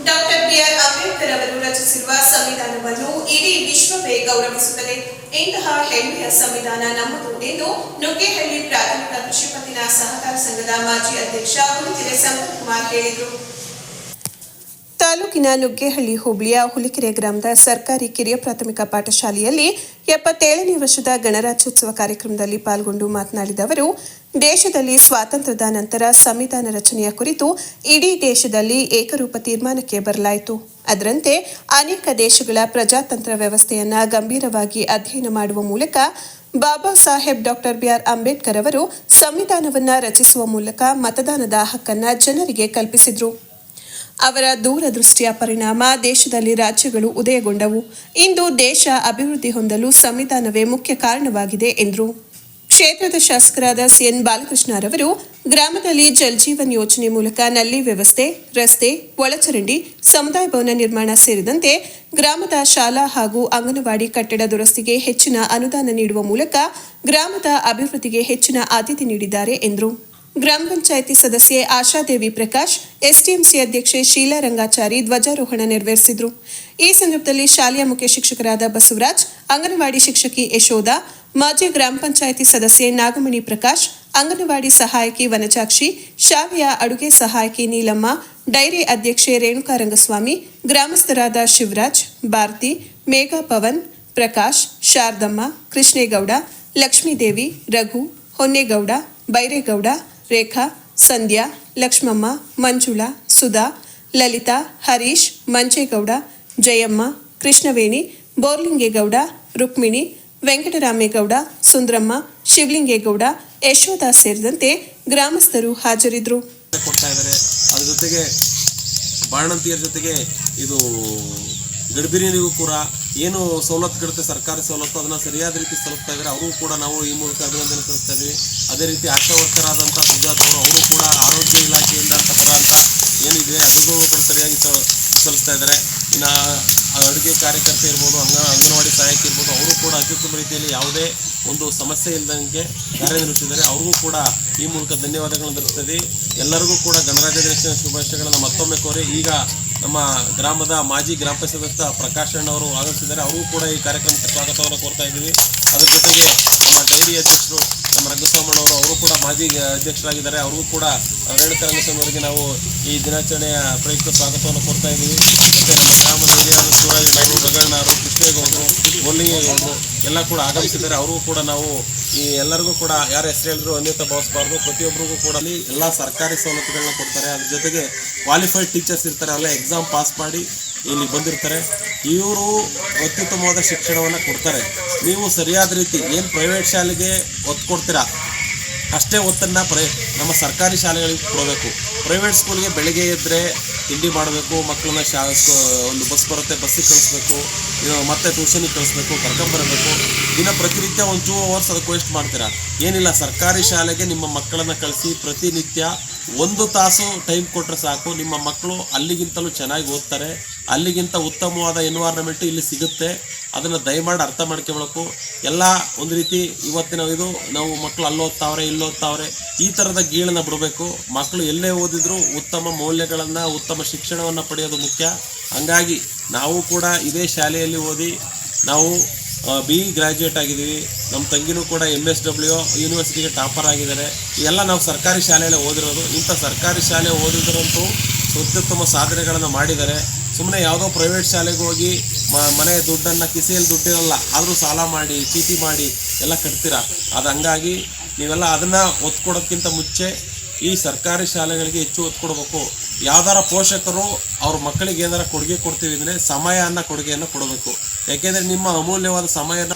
ಡಾಕ್ಟರ್ ಬಿಆರ್ ಅಂಬೇಡ್ಕರ್ ಅವರು ರಚಿಸಿರುವ ಸಂವಿಧಾನವನ್ನು ಇಡೀ ವಿಶ್ವವೇ ಗೌರವಿಸುತ್ತದೆ. ಇಂತಹ ಹೆಮ್ಮೆಯ ಸಂವಿಧಾನ ನಮ್ಮದು ಎಂದು ನುಗ್ಗೇಹಳ್ಳಿ ಪ್ರಾಥಮಿಕ ಕೃಷಿ ಪತ್ತಿನ ಸಹಕಾರ ಸಂಘದ ಮಾಜಿ ಅಧ್ಯಕ್ಷ ಹುಲಿಕೆರೆ ಸಂಪತ್ ಕುಮಾರ್ ಹೇಳಿದರು. ತಾಲೂಕಿನ ನುಗ್ಗೇಹಳ್ಳಿ ಹೋಬಳಿಯ ಹುಲಿಕೆರೆ ಗ್ರಾಮದ ಸರ್ಕಾರಿ ಕಿರಿಯ ಪ್ರಾಥಮಿಕ ಪಾಠಶಾಲೆಯಲ್ಲಿ ಎಪ್ಪತ್ತೇಳನೇ ವರ್ಷದ ಗಣರಾಜ್ಯೋತ್ಸವ ಕಾರ್ಯಕ್ರಮದಲ್ಲಿ ಪಾಲ್ಗೊಂಡು ಮಾತನಾಡಿದ ಅವರು, ದೇಶದಲ್ಲಿ ಸ್ವಾತಂತ್ರ್ಯದ ನಂತರ ಸಂವಿಧಾನ ರಚನೆಯ ಕುರಿತು ಇಡೀ ದೇಶದಲ್ಲಿ ಏಕರೂಪ ತೀರ್ಮಾನಕ್ಕೆ ಬರಲಾಯಿತು. ಅದರಂತೆ ಅನೇಕ ದೇಶಗಳ ಪ್ರಜಾತಂತ್ರ ವ್ಯವಸ್ಥೆಯನ್ನ ಗಂಭೀರವಾಗಿ ಅಧ್ಯಯನ ಮಾಡುವ ಮೂಲಕ Baba Saheb doctor B R Ambedkar ಅವರು ಸಂವಿಧಾನವನ್ನ ರಚಿಸುವ ಮೂಲಕ ಮತದಾನದ ಹಕ್ಕನ್ನ ಜನರಿಗೆ ಕಲ್ಪಿಸಿದ್ರು. ಅವರ ದೂರದೃಷ್ಟಿಯ ಪರಿಣಾಮ ದೇಶದಲ್ಲಿ ರಾಜ್ಯಗಳು ಉದಯಗೊಂಡವು. ಇಂದು ದೇಶ ಅಭಿವೃದ್ಧಿ ಹೊಂದಲು ಸಂವಿಧಾನವೇ ಮುಖ್ಯ ಕಾರಣವಾಗಿದೆ, ಎಂದರು. ಕ್ಷೇತ್ರದ ಶಾಸಕರಾದ ಸಿಎನ್ ಬಾಲಕೃಷ್ಣರವರು ಗ್ರಾಮದಲ್ಲಿ ಜಲ್ ಜೀವನ್ ಯೋಜನೆ ಮೂಲಕ ನಲ್ಲಿ ವ್ಯವಸ್ಥೆ, ರಸ್ತೆ, ಒಳಚರಂಡಿ, ಸಮುದಾಯ ಭವನ ನಿರ್ಮಾಣ ಸೇರಿದಂತೆ ಗ್ರಾಮದ ಶಾಲಾ ಹಾಗೂ ಅಂಗನವಾಡಿ ಕಟ್ಟಡ ದುರಸ್ತಿಗೆ ಹೆಚ್ಚಿನ ಅನುದಾನ ನೀಡುವ ಮೂಲಕ ಗ್ರಾಮದ ಅಭಿವೃದ್ಧಿಗೆ ಹೆಚ್ಚಿನ ಆದ್ಯತೆ ನೀಡಿದ್ದಾರೆ, ಎಂದರು. ಗ್ರಾಮ ಪಂಚಾಯಿತಿ ಸದಸ್ಯೆ ಆಶಾದೇವಿ ಪ್ರಕಾಶ್ ಎಸ್ಟಿಎಂಸಿ ಅಧ್ಯಕ್ಷೆ ಶೀಲಾ ರಂಗಾಚಾರಿ ಧ್ವಜಾರೋಹಣ ನೆರವೇರಿಸಿದರು. ಈ ಸಂದರ್ಭದಲ್ಲಿ ಶಾಲೆಯ ಮುಖ್ಯ ಶಿಕ್ಷಕರಾದ ಬಸವರಾಜ್, ಅಂಗನವಾಡಿ ಶಿಕ್ಷಕಿ ಯಶೋಧ, ಮಾಜಿ ಗ್ರಾಮ ಪಂಚಾಯಿತಿ ಸದಸ್ಯೆ ನಾಗಮಣಿ ಪ್ರಕಾಶ್, ಅಂಗನವಾಡಿ ಸಹಾಯಕಿ ವನಜಾಕ್ಷಿ, ಶಾಲೆಯ ಅಡುಗೆ ಸಹಾಯಕಿ ನೀಲಮ್ಮ, ಡೈರಿ ಅಧ್ಯಕ್ಷೆ ರೇಣುಕಾ ರಂಗಸ್ವಾಮಿ, ಗ್ರಾಮಸ್ಥರಾದ ಶಿವರಾಜ್, ಭಾರತಿ, ಮೇಘಾ ಪವನ್, ಪ್ರಕಾಶ್, ಶಾರದಮ್ಮ, ಕೃಷ್ಣೇಗೌಡ, ಲಕ್ಷ್ಮೀದೇವಿ, ರಘು, ಹೊನ್ನೇಗೌಡ, ಬೈರೇಗೌಡ ರೇಖಾ, ಸಂಧ್ಯಾ, ಲಕ್ಷ್ಮಮ್ಮ, ಮಂಜುಳಾ, ಸುಧಾ, ಲಲಿತಾ, ಹರೀಶ್, ಮಂಜೇಗೌಡ, ಜಯಮ್ಮ, ಕೃಷ್ಣವೇಣಿ, ಬೋರ್ಲಿಂಗೇಗೌಡ, ರುಕ್ಮಿಣಿ, ವೆಂಕಟರಾಮೇಗೌಡ, ಸುಂದ್ರಮ್ಮ, ಶಿವಲಿಂಗೇಗೌಡ, ಯಶೋಧ ಸೇರಿದಂತೆ ಗ್ರಾಮಸ್ಥರು ಹಾಜರಿದ್ದರು. ಕೊಡ್ತಾ ಇದ್ದಾರೆ. ಅದ್ರ ಜೊತೆಗೆ ಬಾಣಂತಿಯರ ಜೊತೆಗೆ ಇದು ಗರ್ಭಿಣಿಯರಿಗೂ ಕೂಡ ಏನು ಸವಲತ್ತುಗಳಿರುತ್ತೆ ಸರ್ಕಾರಿ ಸವಲತ್ತು, ಅದನ್ನು ಸರಿಯಾದ ರೀತಿ ತಲುಪ್ತಾ ಇದ್ದಾರೆ ಅವರು ಕೂಡ ನಾವು ಈ ಮೂಲಕ ಅಭಿನಂದನೆ ಸಲ್ಲಿಸ್ತಾ ಇದ್ದೀವಿ ಅದೇ ರೀತಿ ಆಶಾ ವರ್ಕರ್ ಅವರು ಅವರು ಕೂಡ ಆರೋಗ್ಯ ಇಲಾಖೆಯಿಂದ ಬರೋಂಥ ಏನಿದೆ ಅದಕ್ಕೂ ಕೂಡ ಸರಿಯಾಗಿ ಸಲ್ಲಿಸ್ತಾ ಇದ್ದಾರೆ. ಇನ್ನು ಅಡುಗೆ ಕಾರ್ಯಕರ್ತೆ ಇರ್ಬೋದು, ಅಂಗ, ಅಂಗನವಾಡಿ ಸಹಾಯಕ ಇರ್ಬೋದು, ಅವರು ಕೂಡ ಅತ್ಯುತ್ತಮ ರೀತಿಯಲ್ಲಿ ಯಾವುದೇ ಒಂದು ಸಮಸ್ಯೆ ಇಲ್ಲದಂಗೆ ಕಾರ್ಯನಿರ್ವಹಿಸಿದ್ದಾರೆ. ಅವ್ರಿಗೂ ಕೂಡ ಈ ಮೂಲಕ ಧನ್ಯವಾದಗಳನ್ನು ತಿಳಿಸ್ತದೆ ಎಲ್ಲರಿಗೂ ಕೂಡ ಗಣರಾಜ್ಯ ಶುಭಾಶಯಗಳನ್ನು ಮತ್ತೊಮ್ಮೆ ಕೋರಿ. ಈಗ ನಮ್ಮ ಗ್ರಾಮದ ಮಾಜಿ ಗ್ರಾಮ ಸದಸ್ಯ ಪ್ರಕಾಶ್ ಅವರು ಆಗಮಿಸಿದ್ದಾರೆ. ಅವರು ಕೂಡ ಈ ಕಾರ್ಯಕ್ರಮಕ್ಕೆ ಸ್ವಾಗತವನ್ನು ಕೋರ್ತಾ ಇದ್ದೀವಿ. ಅದ್ರ ಜೊತೆಗೆ ನಮ್ಮ ಡೈರಿ ಅಧ್ಯಕ್ಷರು ನಮ್ಮ ರಂಗಸ್ವಾಮಣ್ಣವರು ಅವರು ಕೂಡ ಮಾಜಿ ಅಧ್ಯಕ್ಷರಾಗಿದ್ದಾರೆ. ಅವ್ರಿಗೂ ಕೂಡ ರೇಣುಕ ರಂಗಸ್ವಾಮಿ ಅವರಿಗೆ ನಾವು ಈ ದಿನಾಚರಣೆಯ ಪ್ರಯುಕ್ತ ಸ್ವಾಗತವನ್ನು ಕೋರ್ತಾ ಇದ್ದೀವಿ. ಮತ್ತು ನಮ್ಮ ಗ್ರಾಮದ ಹಿರಿಯರು ಶಿವರಾಜಣ್ಣವರು ರಗಣ್ಣವರು ಕೃಷ್ಣೇಗೌಡರು ಗೋಲಿಂಗೇಗೌಡರು ಎಲ್ಲ ಕೂಡ ಆಗಮಿಸಿದ್ದಾರೆ. ಅವ್ರಿಗೂ ಕೂಡ ನಾವು ಈ ಎಲ್ಲರಿಗೂ ಕೂಡ ಯಾರ ಹೆಸರು ಹೇಳಿದ್ರು ಅನ್ಯತ ಭಾವಿಸಬಾರ್ದು. ಪ್ರತಿಯೊಬ್ಬರಿಗೂ ಕೂಡ ಅಲ್ಲಿ ಎಲ್ಲ ಸರ್ಕಾರಿ ಸವಲತ್ತುಗಳನ್ನ ಕೊಡ್ತಾರೆ. ಅದ್ರ ಜೊತೆಗೆ ಕ್ವಾಲಿಫೈಡ್ ಟೀಚರ್ಸ್ ಇರ್ತಾರೆ. ಅಲ್ಲ ಎಕ್ಸಾಮ್ ಪಾಸ್ ಮಾಡಿ ಇಲ್ಲಿ ಬಂದಿರ್ತಾರೆ. ಇವರು ಅತ್ಯುತ್ತಮವಾದ ಶಿಕ್ಷಣವನ್ನು ಕೊಡ್ತಾರೆ. ನೀವು ಸರಿಯಾದ ರೀತಿ ಏನು ಪ್ರೈವೇಟ್ ಶಾಲೆಗೆ ಒತ್ತು ಕೊಡ್ತೀರಾ ಅಷ್ಟೇ ಒತ್ತನ್ನು ಪ್ರೈ, ನಮ್ಮ ಸರ್ಕಾರಿ ಶಾಲೆಗಳಿಗೆ ಕೊಡಬೇಕು. ಪ್ರೈವೇಟ್ ಸ್ಕೂಲ್ಗೆ ಬೆಳಗ್ಗೆ ಎದ್ದರೆ ತಿಂಡಿ ಮಾಡಬೇಕು, ಮಕ್ಕಳನ್ನ ಶಾ ಒಂದು ಬಸ್ ಬರುತ್ತೆ, ಬಸ್ಸಿಗೆ ಕಳಿಸ್ಬೇಕು ಮತ್ತೆ ಟ್ಯೂಷನಿಗೆ ಕಳಿಸ್ಬೇಕು ಕರ್ಕೊಂಬರಬೇಕು ದಿನ ಪ್ರತಿನಿತ್ಯ ಒಂದು ಟೂ ಅವರ್ಸ್ ಅದಕ್ಕೆ ವೇಸ್ಟ್ ಮಾಡ್ತೀರಾ? ಏನಿಲ್ಲ, ಸರ್ಕಾರಿ ಶಾಲೆಗೆ ನಿಮ್ಮ ಮಕ್ಕಳನ್ನು ಕಳಿಸಿ ಪ್ರತಿನಿತ್ಯ ಒಂದು ತಾಸು ಟೈಮ್ ಕೊಟ್ಟರೆ ಸಾಕು. ನಿಮ್ಮ ಮಕ್ಕಳು ಅಲ್ಲಿಗಿಂತಲೂ ಚೆನ್ನಾಗಿ ಓದ್ತಾರೆ. ಅಲ್ಲಿಗಿಂತ ಉತ್ತಮವಾದ ಎನ್ವೈರ್ಮೆಂಟ್ ಇಲ್ಲಿ ಸಿಗುತ್ತೆ. ಅದನ್ನು ದಯಮಾಡಿ ಅರ್ಥ ಮಾಡ್ಕೊಬೇಕು ಎಲ್ಲ ಒಂದು ರೀತಿ ಇವತ್ತಿನ ಇದು, ನಾವು ಮಕ್ಕಳು ಅಲ್ಲೋದ್ತಾವ್ರೆ ಇಲ್ಲೋದ್ತಾವ್ರೆ ಈ ಥರದ ಗೀಳನ್ನು ಬಿಡಬೇಕು. ಮಕ್ಕಳು ಎಲ್ಲೇ ಓದಿದ್ರು ಉತ್ತಮ ಮೌಲ್ಯಗಳನ್ನು, ಉತ್ತಮ ಶಿಕ್ಷಣವನ್ನು ಪಡೆಯೋದು ಮುಖ್ಯ. ಹಂಗಾಗಿ ನಾವು ಕೂಡ ಇದೇ ಶಾಲೆಯಲ್ಲಿ ಓದಿ, ನಾವು ಬಿ ಗ್ರ್ಯಾಜುಯೇಟ್ ಆಗಿದ್ದೀವಿ. ನಮ್ಮ ತಂಗಿನೂ ಕೂಡ ಎಂ ಎಸ್ ಡಬ್ಲ್ಯೂ, ಯೂನಿವರ್ಸಿಟಿಗೆ ಟಾಪರ್ ಆಗಿದ್ದಾರೆ. ಎಲ್ಲ ನಾವು ಸರ್ಕಾರಿ ಶಾಲೆಯಲ್ಲೇ ಓದಿರೋದು. ಇಂಥ ಸರ್ಕಾರಿ ಶಾಲೆ ಓದಿದ್ರಂತೂ ಅತ್ಯುತ್ತಮ ಸಾಧನೆಗಳನ್ನು ಮಾಡಿದ್ದಾರೆ. ಸುಮ್ಮನೆ ಯಾವುದೋ ಪ್ರೈವೇಟ್ ಶಾಲೆಗೆ ಹೋಗಿ ಮನೆ ದುಡ್ಡನ್ನು, ಕಿಸೆಯಲ್ಲಿ ದುಡ್ಡಿರಲ್ಲ, ಆದರೂ ಸಾಲ ಮಾಡಿ, ಚೀಟಿ ಮಾಡಿ ಎಲ್ಲ ಕಟ್ತೀರಾ? ಅದು ಹಂಗಾಗಿ ನೀವೆಲ್ಲ ಅದನ್ನು ಒತ್ತು ಕೊಡೋದಕ್ಕಿಂತ ಮುಂಚೆ ಈ ಸರ್ಕಾರಿ ಶಾಲೆಗಳಿಗೆ ಹೆಚ್ಚು ಒತ್ತು ಕೊಡಬೇಕು ಯಾವ್ದಾರ ಪೋಷಕರು ಅವ್ರ ಮಕ್ಕಳಿಗೆ ಏನಾರ ಕೊಡುಗೆ ಕೊಡ್ತೀವಿ ಅಂದರೆ ಸಮಯ ಅನ್ನ ಕೊಡುಗೆಯನ್ನು ಕೊಡಬೇಕು. ಯಾಕೆಂದರೆ ನಿಮ್ಮ ಅಮೂಲ್ಯವಾದ ಸಮಯನ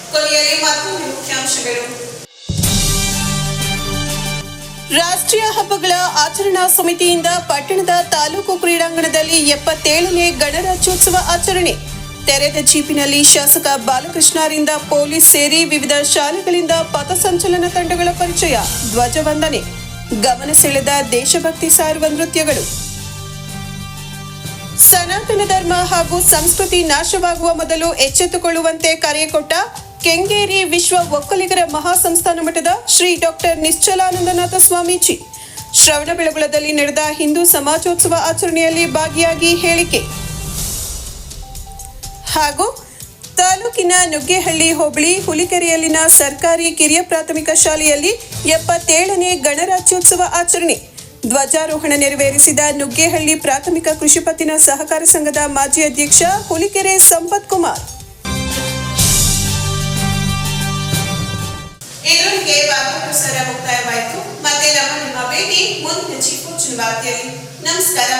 ರಾಷ್ಟ್ರೀಯ ಹಬ್ಬಗಳ ಆಚರಣಾ ಸಮಿತಿಯಿಂದ ಪಟ್ಟಣದ ತಾಲೂಕು ಕ್ರೀಡಾಂಗಣದಲ್ಲಿ ಎಪ್ಪತ್ತೇಳನೇ ಗಣರಾಜ್ಯೋತ್ಸವ ಆಚರಣೆ. ತೆರೆದ ಜೀಪಿನಲ್ಲಿ ಶಾಸಕ ಬಾಲಕೃಷ್ಣರಿಂದ ಪೊಲೀಸ್ ಸೇರಿ ವಿವಿಧ ಶಾಲೆಗಳಿಂದ ಪಥಸಂಚಲನ ತಂಡಗಳ ಪರಿಚಯ, ಧ್ವಜವಂದನೆ, ಗಮನ ಸೆಳೆದ ದೇಶಭಕ್ತಿ ಸಾರುವ ನೃತ್ಯಗಳು. ಸನಾತನ ಧರ್ಮ ಹಾಗೂ ಸಂಸ್ಕೃತಿ ನಾಶವಾಗುವ ಮೊದಲು ಎಚ್ಚೆತ್ತುಕೊಳ್ಳುವಂತೆ ಕರೆ ಕೊಟ್ಟ ಕೆಂಗೇರಿ ವಿಶ್ವ ಒಕ್ಕಲಿಗರ ಮಹಾಸಂಸ್ಥಾನ ಮಠದ ಶ್ರೀ ಡಾಕ್ಟರ್ ನಿಶ್ಚಲಾನಂದನಾಥ ಸ್ವಾಮೀಜಿ. ಶ್ರವಣಬೆಳಗೊಳದಲ್ಲಿ ನಡೆದ ಹಿಂದೂ ಸಮಾಜೋತ್ಸವ ಆಚರಣೆಯಲ್ಲಿ ಭಾಗಿಯಾಗಿ ಹೇಳಿಕೆ. ಹಾಗೂ ತಾಲೂಕಿನ ನುಗ್ಗೇಹಳ್ಳಿ ಹೋಬಳಿ ಹುಲಿಕೆರೆಯಲ್ಲಿನ ಸರ್ಕಾರಿ ಕಿರಿಯ ಪ್ರಾಥಮಿಕ ಶಾಲೆಯಲ್ಲಿ ಎಪ್ಪತ್ತೇಳನೇ ಗಣರಾಜ್ಯೋತ್ಸವ ಆಚರಣೆ. ಧ್ವಜಾರೋಹಣ ನೆರವೇರಿಸಿದ ನುಗ್ಗೇಹಳ್ಳಿ ಪ್ರಾಥಮಿಕ ಕೃಷಿ ಪತ್ತಿನ ಸಹಕಾರ ಸಂಘದ ಮಾಜಿ ಅಧ್ಯಕ್ಷ ಹುಲಿಕೆರೆ ಸಂಪತ್ ಕುಮಾರ್. ಇದರೊಂದಿಗೆ ವಾರ್ತಾ ಪ್ರಸಾರ ಮುಕ್ತಾಯವಾಯಿತು ಮತ್ತೆ ನಮ್ಮ ನಿಮ್ಮ ಭೇಟಿ ಮುಂದಿನ ಚಿಕ್ಕೋಚಿನ ವಾರ್ತೆಯಲ್ಲಿ ನಮಸ್ಕಾರ